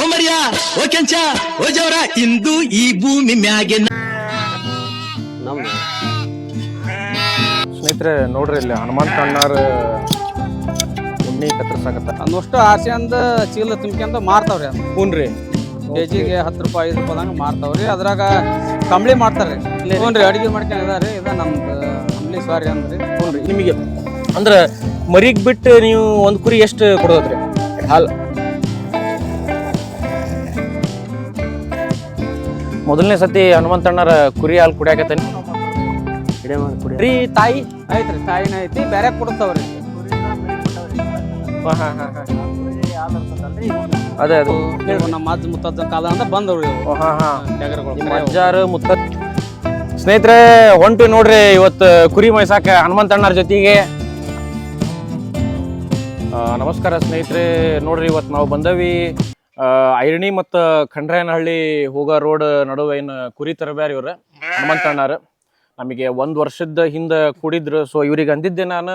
ಓ ಮರಿಯ ಓ ಕೆಂಚ ಓ ಜವರ ಇಂದು ಈ ಭೂಮಿ ಮ್ಯಾಗೆ ಸ್ನೇಹಿತರೆ ನೋಡ್ರಿ ಇಲ್ಲಿ ಹನುಮಾನ್ ಅಣ್ಣಾರ ಉಣ್ಣಿ ಕತ್ತರಿಸಾಕತ್ತ. ಅಂದಷ್ಟು ಆಸೆ ಅಂದ ಚೀಲ ತುಂಬ್ಕೊಂಡ ಮಾರ್ತಾವ್ರಿ ರೀ ಕೆ ಜಿಗೆ ಹತ್ತು ರೂಪಾಯಿ ಐದು ರೂಪಾಯಿದಂಗ ಮಾರ್ತಾವ್ರಿ. ಅದ್ರಾಗ ಕಂಬಳಿ ಮಾಡ್ತಾರ್ರಿ. ಹ್ಞೂ ರೀ ಅಡಿಗೆ ಮಾಡ್ಕೊಂಡಿದಾರೆ ಇದು ನಮ್ದು ಕಂಬಳಿ ಸ್ವಾರಿ ಅಂದ್ರಿ. ಹ್ಞೂನ್ರಿ ನಿಮಗೆ. ಅಂದ್ರೆ ಮರಿಗ್ ಬಿಟ್ಟು ನೀವು ಒಂದು ಕುರಿ ಎಷ್ಟು ಕೊಡೋದ್ರಿ ಹಾಲು. ಮೊದಲನೇ ಸತಿ ಹನುಮಂತಣ್ಣರ ಕುರಿ ಹಾಲು ಕುಡಿಯಾಕತ್ತಾನೆ. ರೀ ತಾಯಿ. ಐತ್ರಿ ತಾಯಿನ ಐತಿ ಬೇರೆ ಕೊಡ್ತಾವ್ರಿ. ಅದೇ ಅದು. ಇವು ನಮ್ಮ ಅಜ್ಜ ಮುತ್ತಜ್ಜ ಕಾಲ ಅಂತ ಬಂದವ್ರಿ ಹಾ ಹಾ. ಅಜ್ಜಾರು ಮುತ್ತ ಸ್ನೇಹಿತರೆ ಹೊಂಟು ನೋಡ್ರಿ ಇವತ್ತು ಕುರಿ ಮೈಸಾಕ ಹನುಮಂತಣ್ಣರ ಜೊತೆಗೆ. ನಮಸ್ಕಾರ ಸ್ನೇಹಿತರೆ. ನೋಡ್ರಿ ಇವತ್ತು ನಾವು ಬಂದವಿ. ಐರಣಿ ಮತ್ತು ಖಂಡ್ರಾಯನಹಳ್ಳಿ ಹೋಗೋ ರೋಡ್ ನಡುವೆ ಏನು ಕುರಿ ತರಬ್ಯಾರ ಇವ್ರ. ಹನುಮಂತಣ್ಣಾರ ನಮಗೆ ಒಂದು ವರ್ಷದ ಹಿಂದೆ ಕೂಡಿದ್ರು. ಸೊ ಇವ್ರಿಗೆ ಅಂದಿದ್ದೆ ನಾನು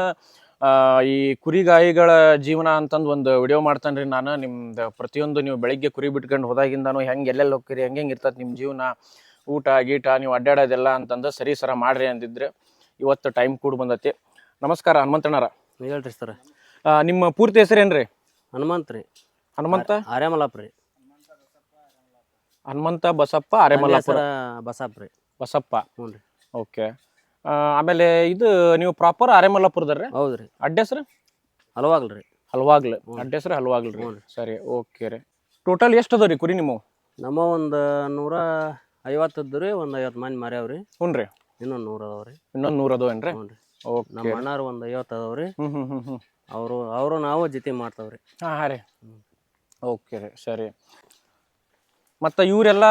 ಆ, ಈ ಕುರಿಗಾಯಿಗಳ ಜೀವನ ಅಂತಂದು ಒಂದು ವಿಡಿಯೋ ಮಾಡ್ತಾನ್ರಿ ನಾನು. ನಿಮ್ದು ಪ್ರತಿಯೊಂದು ನೀವು ಬೆಳಿಗ್ಗೆ ಕುರಿ ಬಿಟ್ಕೊಂಡು ಹೋದಾಗಿಂದಾನು ಹೆಂಗೆ ಎಲ್ಲೆಲ್ಲಿ ಹೋಗ್ತೀರಿ ಹೆಂಗೆ ಹೆಂಗೆ ಇರ್ತದೆ ನಿಮ್ಮ ಜೀವನ? ಊಟ ಗೀಟ ನೀವು ಅಡ್ಡಾಡೋದೆಲ್ಲ ಅಂತಂದು ಸರಿ ಸರ ಮಾಡ್ರಿ ಅಂದಿದ್ರೆ. ಇವತ್ತು ಟೈಮ್ ಕೂಡ ಬಂದತಿ. ನಮಸ್ಕಾರ ಹನುಮಂತಣ್ಣಾರ ಹೇಳ್ರಿ ಸರ್. ನಿಮ್ಮ ಪೂರ್ತಿ ಹೆಸರೇನ್ರಿ? ಹನುಮಂತ್ ರೀ. ಹನುಮಂತ? ಆರ್ಯಮಲ್ಲಪ್ಪ ರೀ. ಹನುಮಂತ ಬಸಪ್ಪ ಅರೆಮಲ್ಲಾಪುರ ಬಸಪ್ಪರಿ ಬಸಪ್ಪ ಹ್ಞೂ ರೀ. ಓಕೆ. ಆಮೇಲೆ ಇದು ನೀವು ಪ್ರಾಪರ್ ಅರೆಮಲ್ಲಾಪುರದರ್ರಿ ಹೌದು ರೀ. ಅಡ್ಡ ಹೆಸರು ಹಲವಾಗ್ಲಿ ರೀ. ಹಲ್ವಾಗ್ಲು. ಅಡ್ಡ ರೀ. ಹಲ್ವಾಗ್ಲು ರೀ. ಸರಿ ಓಕೆ ರೀ. ಟೋಟಲ್ ಎಷ್ಟು ಅದ ರೀ ಕುರಿ ನಿಮ್ಮ ನಮ್ಮ ಒಂದು ನೂರ ಐವತ್ತದ್ದು ರೀ ಒಂದು ಐವತ್ತು ಮಂದಿ ಮಾರ್ಯಾವ ರೀ. ಹ್ಞೂ ರೀ. ಇನ್ನೊಂದು ನೂರು ಅದಾವ ರೀ. ಇನ್ನೊಂದು ನೂರು ಅದಾವೇನ್ರಿ ಹ್ಞೂ ರೀ. ಓಕೆ. ನಮ್ಮ ಅಣ್ಣಾರು ಒಂದು ಐವತ್ತು ಅದಾವ ರೀ. ಹ್ಞೂ ಹ್ಞೂ ಹ್ಞೂ ಹ್ಞೂ ಅವರು ಅವರು ನಾವು ಜೊತೆ ಮಾಡ್ತಾವ್ರಿ ಹಾಂ ಹಾಂ ರೀ. ಓಕೆ ರೀ ಸರಿ. ಮತ್ತು ಇವರೆಲ್ಲ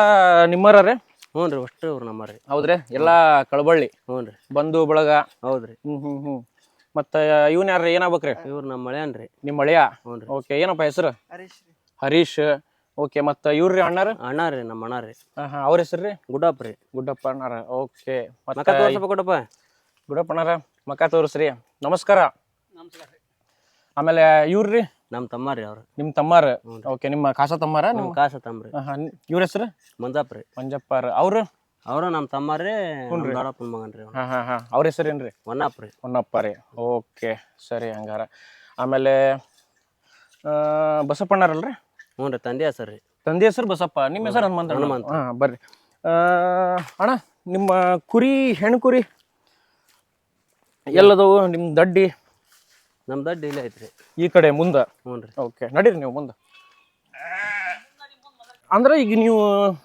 ನಿಮ್ಮರ ರೀ ಹ್ಞೂ ರೀ ಅಷ್ಟು ಅವ್ರು ನಮ್ಮ ರೀ. ಹೌದ್ರಿ ಎಲ್ಲ ಕಳಬಳ್ಳಿ? ಹ್ಞೂ ರೀ. ಬಂಧು ಬಳಗ? ಹೌದ್ರಿ ರೀ. ಹ್ಞೂ ಹ್ಞೂ ಹ್ಞೂ ಮತ್ತು ಇವನ್ ಯಾರು ಏನಾಗ್ಬೇಕ್ರಿ ಇವ್ರು ನಮ್ಮ ಮಳೆಯನ್ ರೀ. ನಿಮ್ಮ ಮಳೆಯ? ಹ್ಞೂ ರೀ. ಓಕೆ ಏನಪ್ಪ ಹೆಸರು? ಹರೀಶ್ ಓಕೆ ಮತ್ತು ರೀ ಅಣ್ಣಾರ? ಅಣ್ಣ ರೀ ನಮ್ಮ ಅಣ್ಣ ರೀ. ಹಾಂ ಹಾಂ ಅವ್ರ ಹೆಸರು ರೀ? ಗುಡ್ಡಪ್ಪ ರೀ. ಗುಡ್ಡಪ್ಪ ಅಣ್ಣಾರ ಓಕೆ. ಮತ್ತೆ ತೋರಿಸಪ್ಪ ಗುಡ್ಡಪ್ಪ. ಗುಡ್ಡಪ್ಪ ಅಣ್ಣಾರ ಮಕ್ಕ ತೋರಿಸ್ರಿ. ನಮಸ್ಕಾರ. ಆಮೇಲೆ ಇವ್ರಿ ನಮ್ಮ ತಮ್ಮ ರೀ ಅವ್ರು. ನಿಮ್ಮ ತಮ್ಮಾರ? ಓಕೆ ನಿಮ್ಮ ಕಾಸ ತಮ್ಮಾರ? ನಮ್ಮ ಕಾಸ ತಮ್ಮ ರೀ ಹಾಂ ಹಾಂ ಇವ್ರ ಹೆಸರು? ಮಂಜಪ್ಪ ರೀ. ಮಂಜಪ್ಪಾರ. ಅವ್ರು? ಅವರು ನಮ್ಮ ತಮ್ಮ ರೀ ನಮ್ಮ ದೊಡ್ಡಪ್ಪನ ಮಗನ್ ರೀ ಹಾಂ ಹಾಂ ಹಾಂ ಅವ್ರ ಹೆಸರೇನ್ರಿ ಒನ್ನಪ್ಪ ರೀ. ಹೊನ್ನಪ್ಪ ರೀ. ಓಕೆ ಸರಿ ಹಂಗಾರ. ಆಮೇಲೆ ಆ, ಬಸಪ್ಪಣ್ಣರಲ್ರಿ? ಹ್ಞೂ ರೀ ತಂದೆ ಹೆಸರು ರೀ. ತಂದೆ ಹೆಸರು ಬಸಪ್ಪ. ನಿಮ್ಮ ಹೆಸರು ಹನುಮಂತ ಹನುಮಂತ. ಹಾಂ ಬರ್ರಿ. ಆ, ಅಣ್ಣ ನಿಮ್ಮ ಕುರಿ ಹೆಣ್ಣು ಕುರಿ ಎಲ್ಲದವು ನಿಮ್ಮ ದಡ್ಡಿ? ನಮ್ಮ ದಡ್ಡ ಇಲ್ಲೇ ಐತ್ರಿ. ಈ ಕಡೆ ಮುಂದೆ? ಹ್ಞೂ ರೀ ಓಕೆ ನಡೀರಿ ನೀವು ಮುಂದೆ. ಅಂದ್ರೆ ಈಗ ನೀವು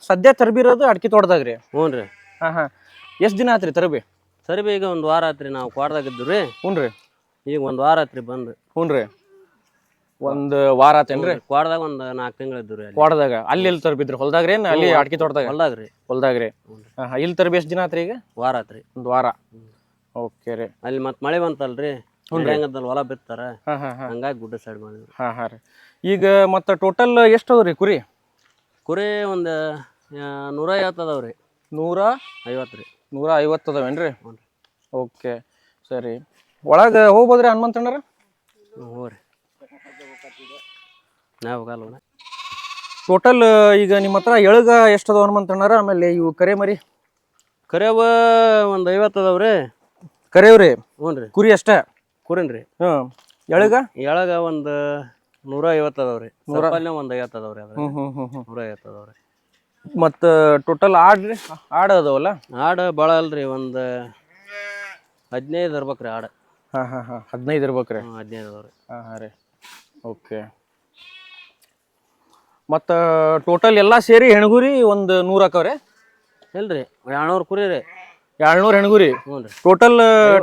ಸದ್ಯ ತರಬಿರೋದು ಅಡ್ಕೆ ತೋಟದಾಗ ರೀ ಹ್ಞೂ ರೀ ಹಾಂ ಹಾಂ. ಎಷ್ಟು ದಿನ ಆತ್ರಿ ತರಬಿ? ಸರಿ ಬಿ ಈಗ ಒಂದು ವಾರ ಆತ್ರಿ ನಾವು ಕ್ವಾಡ್ದಾಗಿದ್ದು ರೀ ಹ್ಞೂ ರೀ ಈಗ ಒಂದು ವಾರ ಆತ್ರಿ ಬಂದು. ಹ್ಞೂ ರೀ ಒಂದು ವಾರ ಆತೇನ್ರಿ? ಕ್ವಾಡ್ದಾಗ ಒಂದು ನಾಲ್ಕು ತಿಂಗಳು ಇದ್ದು ರೀ ಅಲ್ಲಿ. ಕೋಟದಾಗ ಅಲ್ಲಿ ಎಲ್ಲಿ ತರಬಿದ್ರಿ? ಹೊಲ್ದಾಗ ರೀ ಅಲ್ಲಿ ಅಡ್ಕೆ ತೋಟದಾಗ? ಹೊಲ್ದಾಗ ರೀ ಹೊಲ್ದಾಗ ರೀ ಹಾಂ. ಇಲ್ಲಿ ತರಬಿ ಎಷ್ಟು ದಿನ ಆತ್ರಿ ಈಗ? ವಾರ ಆತ್ರಿ. ಒಂದು ವಾರ. ಓಕೆ ರೀ. ಅಲ್ಲಿ ಮತ್ತೆ ಮಳೆ ಬಂತಲ್ರಿ. ಹೆಂಗದಲ್ಲಿ ಹೊಲ ಬಿತ್ತಾರ. ಹಾಂ ಹಾಂ ಹಾಂ. ಹಂಗಾಗಿ ಗುಡ್ಡ ಸೈಡ್ ಮಾಡಿದ್ರು. ಹಾಂ ಹಾಂ ರೀ. ಈಗ ಮತ್ತು ಟೋಟಲ್ ಎಷ್ಟು ಅದಾವ ರೀ ಕುರಿ? ಕುರಿ ಒಂದು ನೂರ ಐವತ್ತು ಅದಾವ ರೀ. ನೂರ ಐವತ್ತು ರೀ. ನೂರ ಐವತ್ತು ಅದಾವೇನ್ರಿ ಹ್ಞೂ ರೀ. ಓಕೆ ಸರಿ. ಒಳಗೆ ಹೋಗ್ಬೋದ್ರಿ ಹನುಮಂತಣ್ಣರ ಹ್ಞೂ ಹ್ಞೂ ರೀ. ನಾವು ಹೋಗಲ್ಲ ಟೋಟಲ್ ಈಗ ನಿಮ್ಮ ಹತ್ರ ಎಳಗ ಎಷ್ಟು ಅದಾವ ಹನುಮಂತಣ್ಣರ ಆಮೇಲೆ ಇವು ಕರೆ ಮರಿ? ಕರೆವ ಒಂದು ಐವತ್ತು ಅದಾವ ರೀ. ಕರೆಯವ್ರಿ ಹ್ಞೂ ರೀ. ಕುರಿ ಅಷ್ಟೇ? ಕುರಿನ್ ರೀ ಹ್ಞೂ. ಎಳಗ? ಎಳಗ ಒಂದು ನೂರ ಐವತ್ತು ಅದಾವ ರೀ ಸರ್ಪಲ್ನೇ ಒಂದು ಐವತ್ತು ಅದಾವ ರೀ ಅದ್ರ ಹ್ಞೂ ಹ್ಞೂ ಹ್ಞೂ ಹ್ಞೂ ನೂರ ಐವತ್ತು ಅದಾವ ರೀ ಮತ್ತು ಟೋಟಲ್ ಆಡ್ರಿ ಆಡ ಅದಾವಲ್ಲ? ಆಡ ಭಾಳ ಅಲ್ರಿ ಒಂದು ಹದಿನೈದು ಇರ್ಬೇಕ್ರಿ ಆಡ. ಆಡು ಹಾಂ ಹಾಂ ಹಾಂ. ಹದಿನೈದು ಇರ್ಬೇಕ್ರಿ? ಹದಿನೈದು ಅದಾವ್ರಿ. ಹಾಂ ಹಾಂ ರೀ. ಓಕೆ. ಮತ್ತ ಟೋಟಲ್ ಎಲ್ಲ ಸೇರಿ ಹೆಣ್ಗುರಿ ಒಂದು ನೂರು ಹಾಕವ್ರಿ ಇಲ್ರಿ ಎರಡ್ನೂರು ಕುರಿ ರೀ. ಎರಡ್ನೂರು ಹೆಣ್ಗುರಿ? ಹ್ಞೂ ರೀ. ಟೋಟಲ್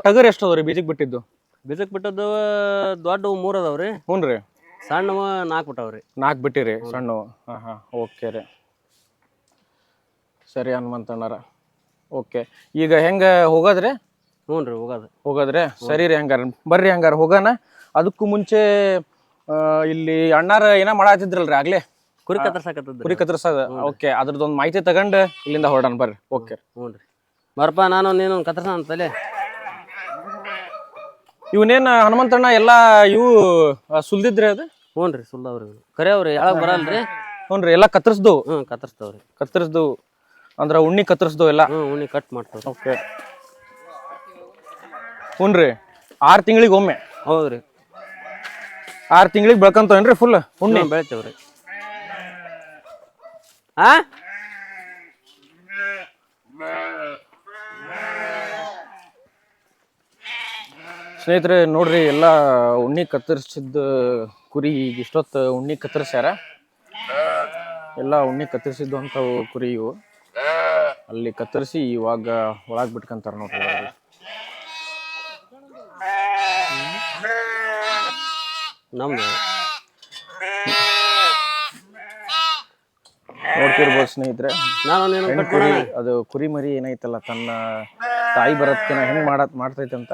ಟಗರ್ ಎಷ್ಟು ಅದಾವ ರೀ ಬೀಜಕ್ಕೆ ಬಿಟ್ಟಿದ್ದು? ಬಿದಕ್ ಬಿಟ್ಟದ್ದು ದೊಡ್ಡ ಮೂರು ಅದಾವ ರೀ ಹ್ಞೂ ರೀ. ಸಣ್ಣವ ನಾಲ್ಕು ಬಿಟ್ಟಾವ ರೀ ನಾಲ್ಕು ಬಿಟ್ಟಿರಿ ಸಣ್ಣ ಹಾಂ ಹಾಂ ಓಕೆ ರೀ. ಸರಿ ಹನುಮಂತಣ್ಣರ ಓಕೆ. ಈಗ ಹೆಂಗ ಹೋಗದ್ರಿ? ಹ್ಞೂ ರೀ ಹೋಗೋದು. ಹೋಗೋದ್ರಿ? ಸರಿ ರೀ ಹಂಗಾರ. ಬರ್ರಿ ಹಂಗಾರ ಹೋಗೋಣ. ಅದಕ್ಕೂ ಮುಂಚೆ ಆ, ಇಲ್ಲಿ ಅಣ್ಣಾರ ಏನೋ ರೀ ಆಗ್ಲೇ? ಕುರಿ ಕತ್ತರ್ಸಾಕತ್ತದ ಕುರಿ ಕತ್ತರ್ಸದ? ಓಕೆ ಅದ್ರದ್ದೊಂದು ಮಾಹಿತಿ ತಗೊಂಡು ಇಲ್ಲಿಂದ ಹೊರಡೋಣ ಬರ್ರಿ. ಓಕೆ. ಹ್ಞೂ ರೀ. ಬರಪ್ಪ ನಾನು ನೀನು ಕತ್ತರ್ಸ ಅಂತಲೇ ಇವನೇನು ಹನುಮಂತಣ್ಣ ಎಲ್ಲ ಇವು ಸುಲ್ದಿದ್ರಿ ಅದು? ಹ್ಞೂ ರೀ ಕರೆ ಅವ್ರಿ ಯಾವಾಗ ಬರಲ್ರಿ? ಹ್ಞೂನ್ರಿ ಎಲ್ಲ ಕತ್ತರಿಸ್ದು ಹ್ಞೂ ಕತ್ತರಿಸ್ತಾವ್ರಿ. ಕತ್ತರಿಸ್ದು ಅಂದ್ರ ಉಣ್ಣಿ ಕತ್ತರಿಸ್ದು ಎಲ್ಲ? ಹ್ಞೂ ಉಣ್ಣಿ ಕಟ್ ಮಾಡ್ತಾವ್ರಿ. ಓಕೆ ಹ್ಞೂನ್ರಿ ಆರು ತಿಂಗಳಿಗೆ ಒಮ್ಮೆ? ಹೌದ್ರಿ. ಆರು ತಿಂಗಳಿಗೆ ಬೆಳ್ಕಂತವೇನ್ರಿ ಫುಲ್ ಉಣ್ಣಿ? ಹ್ಞೂ ಬೆಳಿತೇವ್ರಿ. ಆ? ಸ್ನೇಹಿತರೆ ನೋಡ್ರಿ ಎಲ್ಲ ಉಣ್ಣಿ ಕತ್ತರಿಸಿದ ಕುರಿ ಈಗ ಇಷ್ಟೊತ್ತು ಉಣ್ಣಿ ಕತ್ತರಿಸ್ಯಾರ? ಎಲ್ಲ ಉಣ್ಣಿ ಕತ್ತರಿಸಿದ್ದು ಅಂಥವು ಕುರಿ ಇವು. ಅಲ್ಲಿ ಕತ್ತರಿಸಿ ಇವಾಗ ಒಳಗೆ ಬಿಟ್ಕೊಂತಾರ ನೋಡ್ರಿ. ನಮ್ದು? ನೋಡ್ತಿರ್ಬೋದು ಸ್ನೇಹಿತರೆ. ನಾನು ಕುರಿ ಅದು ಕುರಿ ಮರಿ ಏನೈತಲ್ಲ ತನ್ನ ತಾಯಿ ಬರತ್ತಿನ ಹೆಂಗ್ ಮಾಡತ್ ಮಾಡ್ತೈತೆ ಅಂತ?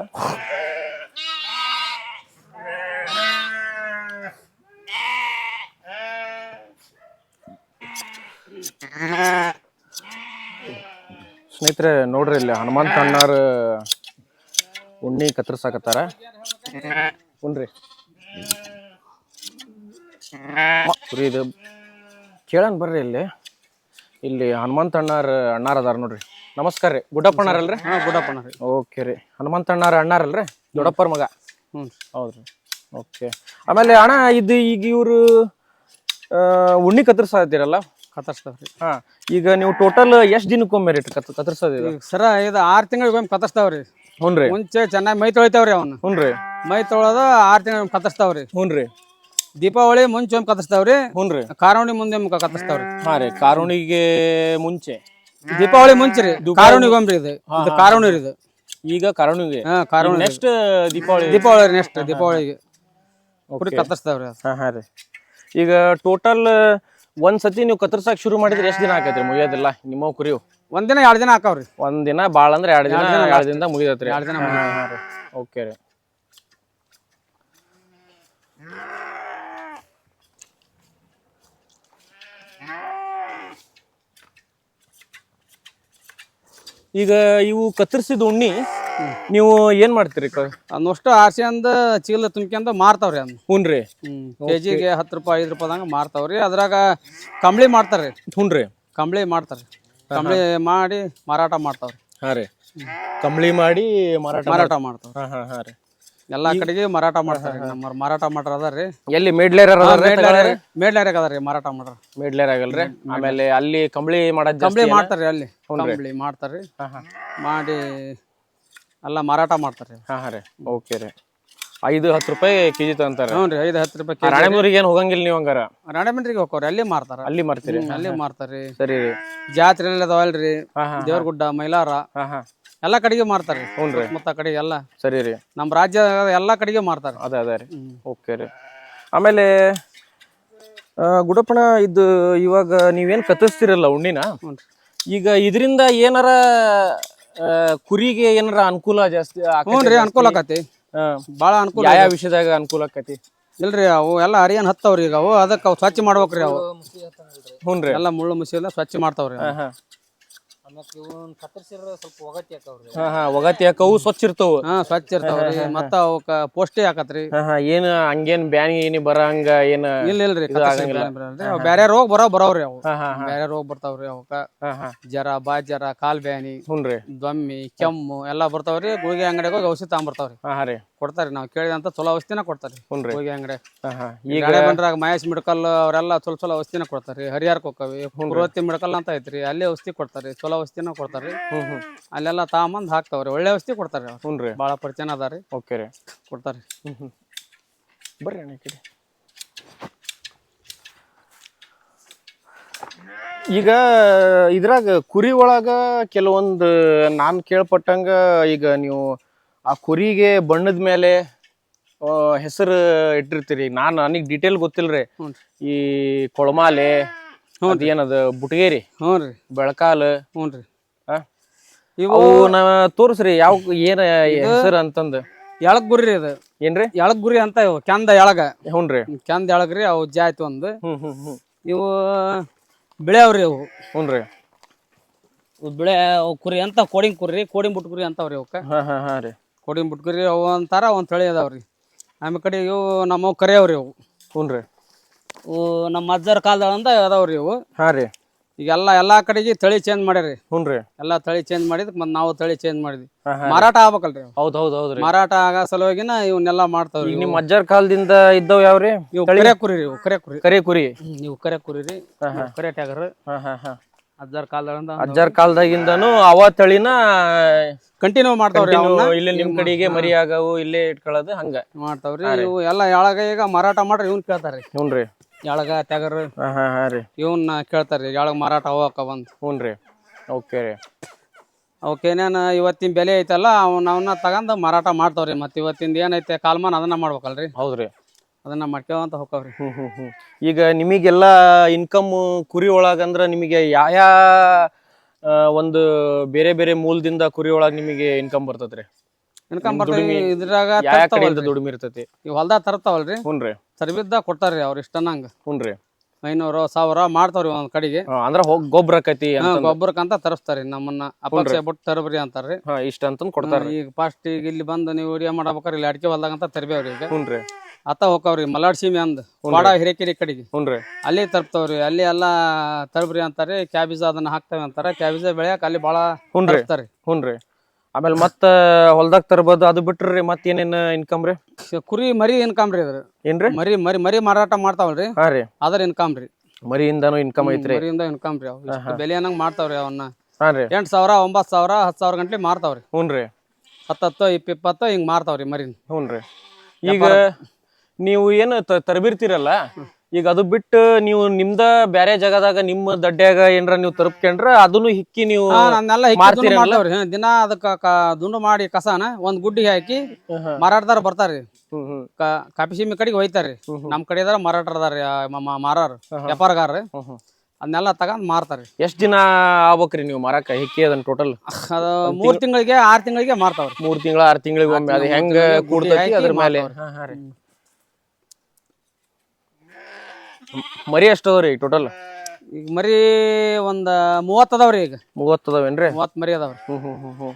ಸ್ನೇಹಿತರೆ ನೋಡ್ರಿ ಇಲ್ಲಿ ಹನುಮಂತ ಅಣ್ಣಾರ ಉಣ್ಣಿ ಕತ್ತರ್ಸಾಕತ್ತಾರ. ಉಣ್ರಿ. ಕುರಿ ಇದು. ಕೇಳನ್ ಬರ್ರಿ ಇಲ್ಲಿ. ಇಲ್ಲಿ ಹನುಮಂತ ಅಣ್ಣಾರ ಅಣ್ಣಾರ ಅದಾರ ನೋಡ್ರಿ. ನಮಸ್ಕಾರ ರೀ. ಗುಡ್ಡಪ್ಪ ಅಣ್ಣಾರಲ್ರಿ ಹಾಂ ರೀ. ಓಕೆ ರೀ. ಹನುಮಂತ ಅಣ್ಣಾರ ಅಣ್ಣಾರಲ್ರಿ ದೊಡ್ಡಪ್ಪರ ಮಗ? ಹ್ಞೂ ಹೌದ್ರಿ. ಓಕೆ. ಆಮೇಲೆ ಅಣ್ಣ ಇದು ಈಗ ಇವರು ಉಣ್ಣಿ ಕತ್ತರ್ಸಾತೀರಲ್ಲ ಕತ್ತರಿಸ್ತಾವ್ರಿ ಹಾ ಈಗ ನೀವು ಟೋಟಲ್ ಎಷ್ಟು ದಿನಕ್ಕೊಮ್ಮೆ ರೀ ಕತ್ ಈಗ ಸರ ಇದು ಆರು ತಿಂಗಳಿಗೊಮ್ಮೆ ಕತ್ತರಿಸ್ತಾವ್ರಿ. ಹ್ಞೂ ರೀ. ಮುಂಚೆ ಚೆನ್ನಾಗಿ ಮೈ ತೊಳಿತಾವ್ರಿ ಅವನ್ನ ಹ್ಞೂ ರೀ. ಮೈ ತೊಳೋದು ಆರು ತಿಂಗಳು ಕತ್ತರಿಸ್ತಾವ್ರಿ. ಹ್ಞೂ ರೀ. ದೀಪಾವಳಿ ಮುಂಚೆ ಒಮ್ಮೆ ಕತ್ತರಿಸ್ತಾವ್ರಿ. ಹ್ಞೂ ರೀ. ಕಾರವಣಿ ಮುಂದೆ ಒಮ್ಮೆ ಕತ್ತರಿಸ್ತಾವ್ರಿ. ಹಾ ರೀ ಕಾರುಣಿಗೆ ಮುಂಚೆ. ದೀಪಾವಳಿ ಮುಂಚೆ ರೀ. ಕಾರವಣಿಗೆ ಒಮ್ಮೆ ಇದು. ಇದು ಕಾರವಣಿ ರೀ ಇದು. ಈಗ ಕಾರುಣಿಗೆ ಹಾ ಕಾರವಣಿ ನೆಕ್ಸ್ಟ್ ದೀಪಾವಳಿ. ದೀಪಾವಳಿ ನೆಕ್ಸ್ಟ್ ದೀಪಾವಳಿಗೆ. ಕುರಿ ಕತ್ತರಿಸ್ತಾವ್ರಿ ಅದು. ಹಾ ಹಾ ರೀ. ಈಗ ಟೋಟಲ್ ಒಂದ್ ಸತಿ ನೀವು ಕತ್ತರ್ಸಾಕ್ ಶುರು ಮಾಡಿದ್ರೆ ಎಷ್ಟು ದಿನ ಆಕೈತ್ರಿ ಮುಗಿಯೋದಿಲ್ಲ? ನಿಮ್ಮ ಕುರಿವು ಒಂದಿನ ಎರಡು ದಿನ ಹಾಕಾವ್ರಿ. ಒಂದ್ ದಿನ ಭಾಳ ಅಂದ್ರೆ ಎರಡು ದಿನ ಎರಡು ದಿನದ ಮುಗಿದತ್ರಿ. ಎರಡ್ ದಿನ ಓಕೆ ರೀ. ಈಗ ಇವು ಕತ್ತರಿಸಿದ ಉಣ್ಣಿ ನೀವು ಏನ್ ಮಾಡ್ತೀರಿ ಅನ್ನೋಷ್ಟು ಅದನ್ನಷ್ಟು ಆರ್ಸಿ ಅಂದ ಚೀಲ ತುಂಬ್ಕೊಂಡ ಮಾರ್ತಾವ್ರಿ ಅನ್ ಹುನ್ರಿ ಕೆ ಜಿಗೆ ಹತ್ತು ರೂಪಾಯಿ ಐದು ರೂಪಾಯಿದಂಗ ಮಾರ್ತಾವ್ರಿ. ಅದ್ರಾಗ ಕಂಬಳಿ ಮಾಡ್ತಾರ್ರಿ. ಹುನ್ರಿ ಕಂಬಳಿ ಮಾಡ್ತಾರ್ರಿ. ಕಂಬಳಿ ಮಾಡಿ ಮಾರಾಟ ಮಾಡ್ತಾವ್ರಿ. ಹಾ ರೀ. ಕಂಬಳಿ ಮಾಡಿ ಮಾರಾಟ ಮಾರಾಟ ಮಾಡ್ತಾವ್ರಿ. ಹಾ ಹಾ ಹಾ ರೀ. ಎಲ್ಲಾ ಕಡೆಗೆ ಮಾರಾಟ ಮಾಡ್ತಾರೆ ನಮ್ಮ ಮಾರಾಟ ಮಾಡ್ರ ಅದಾರ್ರಿ. ಎಲ್ಲಿ ಮೇಡ್ಲೇರ್ ಮೇಡ್ಲೇರ್ ಅದಾರ್ರಿ ಮಾರಾಟ ಮಾಡ್ರ. ಮೇಡ್ಲೇರ್ ಆಗಲ್ರಿ? ಆಮೇಲೆ ಅಲ್ಲಿ ಕಂಬಳಿ ಮಾಡೋದ್ ಕಂಬಳಿ ಮಾಡ್ತಾರ್ರಿ ಅಲ್ಲಿ. ಕಂಬಳಿ ಮಾಡ್ತಾರ್ರಿ. ಮಾಡಿ ಎಲ್ಲ ಮಾರಾಟ ಮಾಡ್ತಾರೆ. ಹಾ ಹಾ ರೀ. ಓಕೆ ರೀ. ಐದು ಹತ್ತು ರೂಪಾಯಿ ಕೆಜಿ ತಗೊಂತಾರೆ. ಹ್ಞೂ ರೀ ಐದು ಹತ್ತು ರೂಪಾಯಿ ರಾಣೆಮೂರಿಗೆ ಏನು ಹೋಗಂಗಿಲ್ಲ ನೀವು ಹಂಗಾರ? ರಾಣೆಮಂಡ್ರಿಗೆ ಹೋಗೋರು ಅಲ್ಲಿ ಮಾರ್ತಾರ. ಅಲ್ಲಿ ಮಾರ್ತೀರಿ? ಅಲ್ಲಿ ಮಾರ್ತಾರಿ. ಸರಿ ರೀ. ಜಾತ್ರೆ ಎಲ್ಲ ಅದಾವಲ್ರಿ ಹಾ ದೇವ್ರ ದೇವ್ರಗುಡ್ಡ ಮೈಲಾರ. ಎಲ್ಲಾ ಹಾ. ಎಲ್ಲ ಕಡೆಗೆ ಮಾರ್ತಾರೆ. ಹ್ಞೂ ರೀ. ಮತ್ತ ಕಡೆಗೆ ಎಲ್ಲ. ಸರಿ ರೀ. ನಮ್ಮ ರಾಜ್ಯ ಎಲ್ಲ ಕಡೆಗೆ ಮಾರ್ತಾರೆ. ಅದೇ ಅದೇ ರೀ. ಓಕೆ ರೀ. ಆಮೇಲೆ ಆ, ಗುಡಪ್ಪಣ ಇದು ಇವಾಗ ನೀವೇನ್ ಕತ್ತರಿಸ್ತೀರಲ್ಲ ಉಣ್ಣಿನ ಈಗ ಇದರಿಂದ ಏನಾರ ಕುರಿಗೆ ಏನಾರ ಅನುಕೂಲ ಜಾಸ್ತಿ ಹ್ಞೂನ್ರಿ ಹ್ಞೂ ಅನುಕೂಲ ಆಕತಿ. ಬಾಳ ಭಾಳ ಅನುಕೂಲ ಯಾವ ವಿಷಯದಾಗ ಅನುಕೂಲ ಆಕತಿ? ಇಲ್ರಿ ಅವು ಎಲ್ಲ ಹರಿಯನ್ ಹತ್ತವ್ರಿ ಈಗ ಅವು ಅದಕ್ಕೆ ಅವು ಸ್ವಚ್ಛ ಮಾಡ್ಬೇಕ್ರಿ ಅವು. ಹ್ಞೂನ್ರಿ. ಎಲ್ಲ ಮುಳ್ಳು ಮುಸಿ ಎಲ್ಲ ಸ್ವಚ್ಛ ಮಾಡ್ತಾವ್ರಿ ಹಾ ಹಾ ಹಾ ಹಾ ಒಗತಿ ಹಾಕವು ಸ್ವಚ್ಛ ಇರ್ತವು. ಹಾ ಸ್ವಚ್ಛ ಇರ್ತಾವ್ರಿ ಮತ್ತ ಅವಕ್ಕ ಪೌಷ್ಟಿ ಹಾಕತ್ರಿ. ಹಾ ಹಾ ಏನ್ ಹಂಗೇನ್ ಬ್ಯಾನಿ ಏನಿ ಬರಂಗ ಏನ್ ಇಲ್ಲ ಇಲ್ರಿ ಬ್ಯಾರೆ ರೋಗ ಬರೋ ಬರೋವ್ರಿ ಅವು. ಹಾ ಹಾ ಬ್ಯಾರೆ ರೋಗ ಬರ್ತಾವ್ರಿ ಅವಕ್ಕ. ಹಾ ಹಾ. ಜರ ಕಾಲ್ ಬ್ಯಾನಿ ಹುನ್ರಿ. ದೊಮ್ಮಿ ಕೆಮ್ಮು ಎಲ್ಲಾ ಬರ್ತಾವ್ರಿ. ಗುಳಿಗೆ ಅಂಗಡಿಗೆ ಹೋಗಿ ಔಷಧಿ ತಗೊಂಬರ್ತಾವ್ರಿ. ಹಾ ಹಾ ರೀ. ಕೊಡ್ತಾರಿ ನಾವು ಕೇಳಿದಂತ ಚಲೋ ಔಷಧಿನ ಕೊಡ್ತಾರೆ. ಹೋಗಿ ಗುಳಿಗೆ ಅಂಗಡಿ ಹಾ ಹಾ. ಈಗ ಈಗ ಬಂದ್ರಾಗ ಮಹೇಶ್ ಮೆಡಿಕಲ್ ಅವರೆಲ್ಲ ಚಲೋ ಚಲೋ ಔಷಧಿನ ಕೊಡ್ತಾರೆ. ಹರಿಹರಕ್ಕೆ ಹೋಗ್ತಾವೆ ಪೂರ್ವತಿ ಮೆಡಿಕಲ್ ಅಂತ ಐತ್ರಿ ಅಲ್ಲಿ ಔಷಧಿ ಕೊಡ್ತಾರೆ ಚಲೋ ಔಷಧಿನ ಕೊಡ್ತಾರೆ. ಅಲ್ಲೆಲ್ಲ ತಾಮಂದ್ ಹಾಕ್ತಾವ್ರಿ ಒಳ್ಳೆ ಔಷಧಿ ಕೊಡ್ತಾರೆ ಅವ್ರು. ಹ್ಞೂನ್ರಿ ಭಾಳ ಪರಿಚಯ ಅದಾರಿ ಓಕೆ ರೀ. ಕೊಡ್ತಾರೆ. ಹ್ಞೂ ಬರ್ರಿ ಅಣ್ಣ ಈ ಕಡೆ. ಈಗ ಇದ್ರಾಗ ಕುರಿ ಒಳಗ ಕೆಲವೊಂದು ನಾನು ಕೇಳ್ಪಟ್ಟಂಗ ಈಗ ನೀವು ಆ ಕುರಿಗೆ ಬಣ್ಣದ ಮೇಲೆ ಹೆಸರು ಇಟ್ಟಿರ್ತೀರಿ. ನಾನು ನನಗೆ ಡೀಟೇಲ್ ಗೊತ್ತಿಲ್ರಿ. ಹ್ಞೂ ಈ ಕೊಳಮಾಲೆ ಏನದ ಬುಟಗೇರಿ ಹ್ಞೂ ರೀ. ಬೆಳಕಾಲ ಹ್ಞೂ ರೀ? ಇವು ನಾ ತೋರಿಸ್ರಿ ಯಾವ ಏನ ಹೆಸರು ಅಂತಂದು. ಎಳಗ್ ಗುರಿ ಇದು. ಏನ್ರಿ? ಎಳಗ್ ಗುರಿ ಅಂತ ಇವು ಕೆಂದ ಎಳಗ ಹ್ಞೂನ್ರಿ ಕೆಂದ ಎಳಗ್ರಿ ಅವು ಜಾಯ್ತು ಒಂದು. ಹ್ಮ್ ಹ್ಮ್ ಹ್ಮ್ ಇವು ಬೆಳೆಯವ್ರಿ ಅವು ಹ್ಞೂನ್ರಿ ಇವು ಬೆಳೆ ಅವು ಕುರಿ ಅಂತ ಕೋಡಿಂಗ್ ಕುರಿ ಕೋಡಿಂಗ್ ಬುಟ್ ಕುರಿ ಅಂತಾವ್ರಿ ಅವಕ್ಕ ಹಾ ಹಾ ಹಾ ರೀ. ಕೋಡಿಂಗ್ ಬುಟ್ಕರಿ ಅವು ಅಂತಾರ ಒಂದ್ ತಳಿ ಅದಾವ್ರಿ ಆಮೇಲೆ ಕಡೆ ಇವು ನಮ್ಮವ್ ಕರಿಯವ್ರಿ ಅವು. ಹ್ಞೂನ್ರಿ ಇವು ನಮ್ಮ ಅಜ್ಜರ ಕಾಲದೊಳಂದ ಅದಾವ್ರಿ ಇವು. ಹಾ ರೀ. ಈಗೆಲ್ಲ ಎಲ್ಲಾ ಕಡೆಗೆ ತಳಿ ಚೇಂಜ್ ಮಾಡ್ಯಾರಿ. ಹ್ಞೂ ರೀ ಎಲ್ಲಾ ತಳಿ ಚೇಂಜ್ ಮಾಡಿದಕ್ ಮತ್ತೆ ನಾವು ತಳಿ ಚೇಂಜ್ ಮಾಡಿದ್ವಿ. ಮಾರಾಟ ಆಗ್ಬೇಕಲ್ರಿ ಅವು. ಹೌದ್ ಹೌದ್ ಹೌದ್ರಿ ಮಾರಾಟ ಆಗ ಸಲುವಾಗಿನ ಇವನ್ನೆಲ್ಲ ಮಾಡ್ತಾವ್ರಿ ನಿಮ್ಮ ಅಜ್ಜರ ಕಾಲದಿಂದ ಇದ್ದವ್ ಯಾವ್ರಿ ಇವು? ಕರೆ ಕುರಿ ರೀ ಇವು ಕರೆ ಕುರಿ. ಕರಿ ಕುರಿ. ನೀವು ಇವು ಕರೆ ಕುರಿ ರೀ ಇವು ಕರೆ ಟ್ಯಾಗರ್. ಹಾ ಹಾ ಹಾ. ಅಜ್ಜರ ಕಾಲದಿಂದ ಅಜ್ಜರ ಕಾಲದಾಗಿಂದನು ಅವ ತಳಿನ ಕಂಟಿನ್ಯೂ ಮಾಡ್ತಾವ್ರಿ ಇಲ್ಲಿ ಅವನ್ನ ಇಲ್ಲೇ ನಿಮ್ ಕಡೆಗೆ ಮರಿ ಆಗವು ಇಲ್ಲೇ ಇಟ್ಕೊಳ್ಳೋದು ಹಂಗ. ಮಾಡ್ತಾವ್ರಿ. ಇವು ಎಲ್ಲ ಯಾಳಗ ಈಗ ಮಾರಾಟ ಮಾಡ್ರಿ ಇವ್ನ ಕೇಳ್ತಾರ್ರಿ. ಹ್ಞೂನ್ರಿ ಯಾಳಗ ಟ್ಯಾಗರ್ ಹಾ ಹಾ ಹಾ ರೀ. ಇವನ್ನ ಕೇಳ್ತಾರ್ರಿ ಯಾಳಗ ಮಾರಾಟ ಹೋಗಕ್ಕ ಬಂದ್. ಹ್ಞೂನ್ರಿ ಓಕೆ ರೀ. ಅವಕ್ಕೇನೇನು ಇವತ್ತಿನ ಬೆಲೆ ಐತಲ್ಲ ಅವ್ನ ಅವನ್ನ ತಗೊಂಡು ಮಾರಾಟ ಮಾಡ್ತಾವ್ರಿ. ಮತ್ತೆ ಇವತ್ತಿಂದ ಏನೈತೆ ಕಾಲ್ಮಾನ ಅದನ್ನ ಮಾಡ್ಬೇಕಲ್ರಿ. ಹೌದ್ರಿ. ಅದನ್ನ ಮಾಡ್ಕೊಂತ ಹೋಗ್ತಾವ್ರಿ. ಹ್ಮ್ ಹ್ಮ್ ಹ್ಮ್. ಈಗ ನಿಮಗೆಲ್ಲ ಇನ್ಕಮ್ ಕುರಿ ಒಳಗಂದ್ರ ನಿಮಗೆ ಯಾವ ಒಂದು ಬೇರೆ ಬೇರೆ ಮೂಲದಿಂದ ಕುರಿ ಒಳಗ ನಿಮಗೆ ಇನ್ಕಮ್ ಬರ್ತದ್ರಿ ಇನ್ಕಮ್ ಬರ್ತಾವ ದುಡಿಮೆ ಇದ್ರಾಗ ಯಾವ ಕಡೆಯಿಂದ ತರ್ತಾವಲ್ರಿ. ದುಡಿಮೆ ಇರ್ತೈತಿ? ಈ ಹೊಲ್ದಾಗ ತರ್ತಾವಲ್ರಿ. ಹುನ್ರಿ ಸರ್ವಿದ್ದ ಕೊಡ್ತಾರ್ರಿ ಅವ್ರ ಇಷ್ಟನಂಗ ಹುನ್ರಿ ಐನೂರು ಸಾವಿರ ಮಾಡ್ತಾವ್ರಿ ಒಂದ್ ಕಡೆಗೆ. ಹಾ, ಅಂದ್ರ ಹೋಗ್ ಗೊಬ್ಬರ ಆಕೈತಿ ಹಾ, ಅಂತ ಗೊಬ್ಬರಕ್ಕಂತ ತರಿಸ್ತಾರಿ ನಮ್ಮನ್ನ ಅಪಕ್ಷ ಬಿಟ್ಟು ತರಬ್ರಿ ಅಂತಾರ್ರಿ. ಇಷ್ಟ ಅಂತಂದ್ ಕೊಡ್ತಾರ ಈಗ ಫಸ್ಟ್ ಈಗ ಇಲ್ಲಿ ಬಂದು ನೀವು ವಿಡಿಯೋ ಮಾಡ್ಬೇಕಾರೆ ಇಲ್ಲಿ ಅಡಿಕೆ ಹೊಲ್ದಾಗ ಅಂತ ತರ್ಬೇವ್ರಿ ಈಗ. ಹ್ಞೂನ್ರಿ ಅತ್ತ ಹೋಗ್ತಾವ್ರಿ ಮಲಾಡ್ ಸೀಮೆ ಅಂದ್ ವಾಡ ಹಿರೇಕೆರೆ ಕಡೆಗೆ. ಹುನ್ರಿ ಅಲ್ಲಿ ತರ್ತಾವ್ರಿ ಅಲ್ಲಿ ಎಲ್ಲಾ ತರ್ಬ್ರಿ ಅಂತಾರೆ ಕ್ಯಾಬೀಜ ಅದನ್ನ ಹಾಕ್ತಾವೆ ಅಂತಾರ ಕ್ಯಾಬೀಜ ಬೆಳ್ಯಾಕ ಅಲ್ಲಿ ಬಾಳ ಹುನ್ರಿ ತರ್ತಾರೆ ಹ್ಞೂನ್ರಿ. ಆಮೇಲೆ ಮತ್ತ ಹೊಲ್ದಾಗ ತರ್ಬೋದು ಅದು ಬಿಟ್ರಿ ಮತ್ತ ಏನೇನ್ ಇನ್ಕಮ್ ರೀ ಕುರಿ ಮರಿ ಇನ್ಕಮ್ ರೀ ಅದ್ರ. ಏನ್ರಿ? ಮರಿ ಮರಿ ಮರಿ ಮಾರಾಟ ಮಾಡ್ತಾವಲ್ರಿ. ಹಾ ರೀ. ಅದ್ರ ಇನ್ಕಮ್ ರೀ. ಮರಿಯಿಂದ ಇನ್ಕಮ್ ಐತ್ರಿ. ಮರಿಯಿಂದ ಇನ್ಕಮ್ ರೀ ಅವ್. ಇಷ್ಟು ಬೆಲೆ ಅನ್ನಂಗ್ ಮಾಡ್ತಾವ್ರಿ ಅವನ್ನ ಹಾ ರೀ. ಎಂಟ್ ಸಾವಿರ ಒಂಬತ್ ಸಾವಿರ ಹತ್ತು ಸಾವಿರ ಗಂಟ್ಲಿ ಮಾರ್ತಾವ್ರಿ. ಹುನ್ರಿ ಹತ್ತತ್ತು ಇಪ್ಪ ಇಪ್ಪತ್ತು ಹಿಂಗ್ ಮಾರ್ತಾವ್ರಿ ಮರಿನ್. ಹುನ್ರಿ ಈಗ ನೀವು ಏನು ತರಬಿರ್ತೀರಲ್ಲ? ಈಗ ಅದು ಬಿಟ್ಟು ನೀವು ನಿಮ್ದ ಬ್ಯಾರೆ ಜಾಗದಾಗ ನಿಮ್ಮ ದಡ್ಡ್ಯಾಗ ಏನ್ರ ನೀವು ತರಪ್ಕೊಂಡ್ರ ಅದನ್ನು ಹಿಕ್ಕಿ ನೀವು ದಿನ ಅದಕ್ಕ ದುಂಡು ಮಾಡಿ ಕಸಾನ ಒಂದ್ ಗುಡ್ಡಿಗೆ ಹಾಕಿ ಮಾರಾಟದಾರ ಬರ್ತಾರ್ರಿ. ಕಾಫಿ ಸೀಮೆ ಕಡೆಗೆ ಹೋಯ್ತಾರ್ರಿ. ನಮ್ ಕಡೆ ಇದಾರ ಮಾರಾಟದಾರ ಮಾರಾರ ವ್ಯಾಪಾರಗಾರ. ಅದನ್ನೆಲ್ಲ ತಗೊಂಡ್ ಮಾರ್ತಾರ್ರಿ. ಎಷ್ಟ್ ದಿನ ಆಗ್ಬೇಕ್ರಿ ನೀವು ಮಾರಾಕ ಹಿಕ್ಕಿ ಅದನ್ನ ಟೋಟಲ್ ಅದು ಮೂರ್ ತಿಂಗಳಿಗೆ ಆರ್ ತಿಂಗಳಿಗೆ ಮಾರ್ತಾವ್ರಿ. ಮೂರ್ ತಿಂಗಳ ಆರ್ ತಿಂಗಳಿಗೆ ಒಮ್ಮೆ ಅದು ಹೆಂಗ ಗುಡ್ಡಿ ಕೂಡ್ತೈತಿ ಅದ್ರ ಮೇಲೆ? ರೀ. ಮರಿ ಎಷ್ಟ್ ಅದಾವ್ರಿ ಟೋಟಲ್ ಈಗ ಮರಿ ಒಂದ ಮೂವತ್ ಅದಾವ್ರಿ ಈಗ. ಮೂವತ್ತು ಅದಾವೇನ್ರಿ? ಮೂವತ್ ಮರಿ ಅದಾವ್ರಿ. ಹ್ಮ್ ಹ್ಮ್ ಹ್ಮ್ ಹ್ಮ್.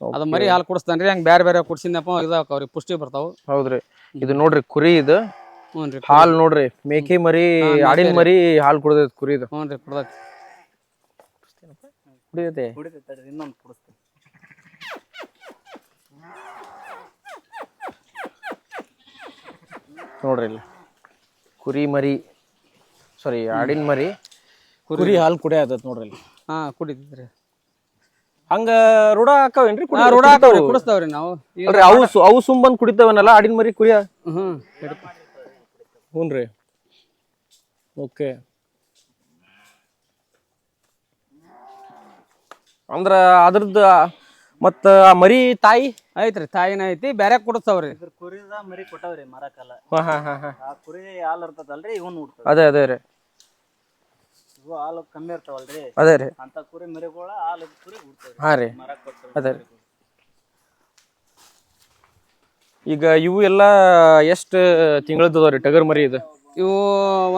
ಅದ ಮರಿ ಹಾಲು ಕುಡಿಸ್ತಾನ್ರಿ ಹಂಗ ಬ್ಯಾರೆ ಬೇರೆ ಕುಡ್ಸಿದ್ನಪ್ಪ ಅವ್ರಿಗೆ ಪುಷ್ಟಿ ಬರ್ತಾವ. ಹೌದ್ರಿ. ಇದು ನೋಡ್ರಿ ಕುರಿ ಇದು. ಹ್ಞೂ ರೀ ಹಾಲು ನೋಡ್ರಿ ಮೇಕೆ ಮರಿ ಆಡಿನ ರೀ. ಮರಿ ಹಾಲ್ ಕುಡ್ದೈತಿ ಹ್ಞೂ ರೀ ಕುಡ್ದೈತಿ. ಕುಡಿದೈತೆ ಇನ್ನೊಂದು ಕುಡಿಸ್ತೀನಿ. ನೋಡ್ರಿ ಇಲ್ಲಿ. ಕುರಿ ಮರಿ ಸಾರಿ ಆಡಿನ ಮರಿ ಕುರಿ ಹಾಲ್ ಕುಡಿಯತೈತಿ ನೋಡ್ರಿ ಇಲ್ಲಿ ಹಾ ಕುಡಿತಿದ್ರಿ ಹಂಗ ರೂಢ ಹಾಕವೇನ್ರಿ? ಹಾ ರೂಢ ಹಾಕವ್ರಿ ಕುಡಿಸ್ತಾವ್ರಿ ನಾವು. ಈಗ ಅಲ್ರಿ ಅವು ಸು- ಅವು ಸುಂಬಂದ್ ಕುಡಿತಾವನಲ್ಲ ಆಡಿನ ಮರಿ ಕುಡಿಯ ಹ್ಮ್ ಹ್ಞೂನ್ರಿ ಓಕೆ. ಅಂದ್ರ ಅದ್ರದ್ದು ಮತ್ತ ಆ ಮರಿ ತಾಯಿ ಐತ್ರಿ ತಾಯಿನ ಐತಿ ಬ್ಯಾರೆ ಕುಡಿಸ್ತಾವ್ರಿ ಕುರಿದ ಮರಿ ಕೊಟ್ಟವ್ರಿ ಮರಕಲ್ಲ. ಹಾ ಹಾ ಹಾ ಹಾ. ಆ ಕುರಿ ಹಾಲು ಇರ್ತದಲ್ರಿ ಇವನ್ ಉಡ್ತದ. ಅದೇ ಅದೇ ರೀ. ಇವು ಹಾಲು ಕಮ್ಮಿ ಇರ್ತಾವಲ್ರಿ. ಅದೇ ರೀ. ಅಂತ ಕುರಿ ಮರಿಗಳ ಹಾಲು ಕುರಿ ಉಡ್ತಾವ್ರಿ. ಹಾ ರೀ. ಮರಕ್ ಕೊಡ್ತಾವ್ರಿ ಅದೇ ರೀ. ಈಗ ಇವು ಎಲ್ಲ ಎಷ್ಟು ತಿಂಗಳದವ್ರಿ ಟಗರ್ ಮರಿ ಇದು? ಇವು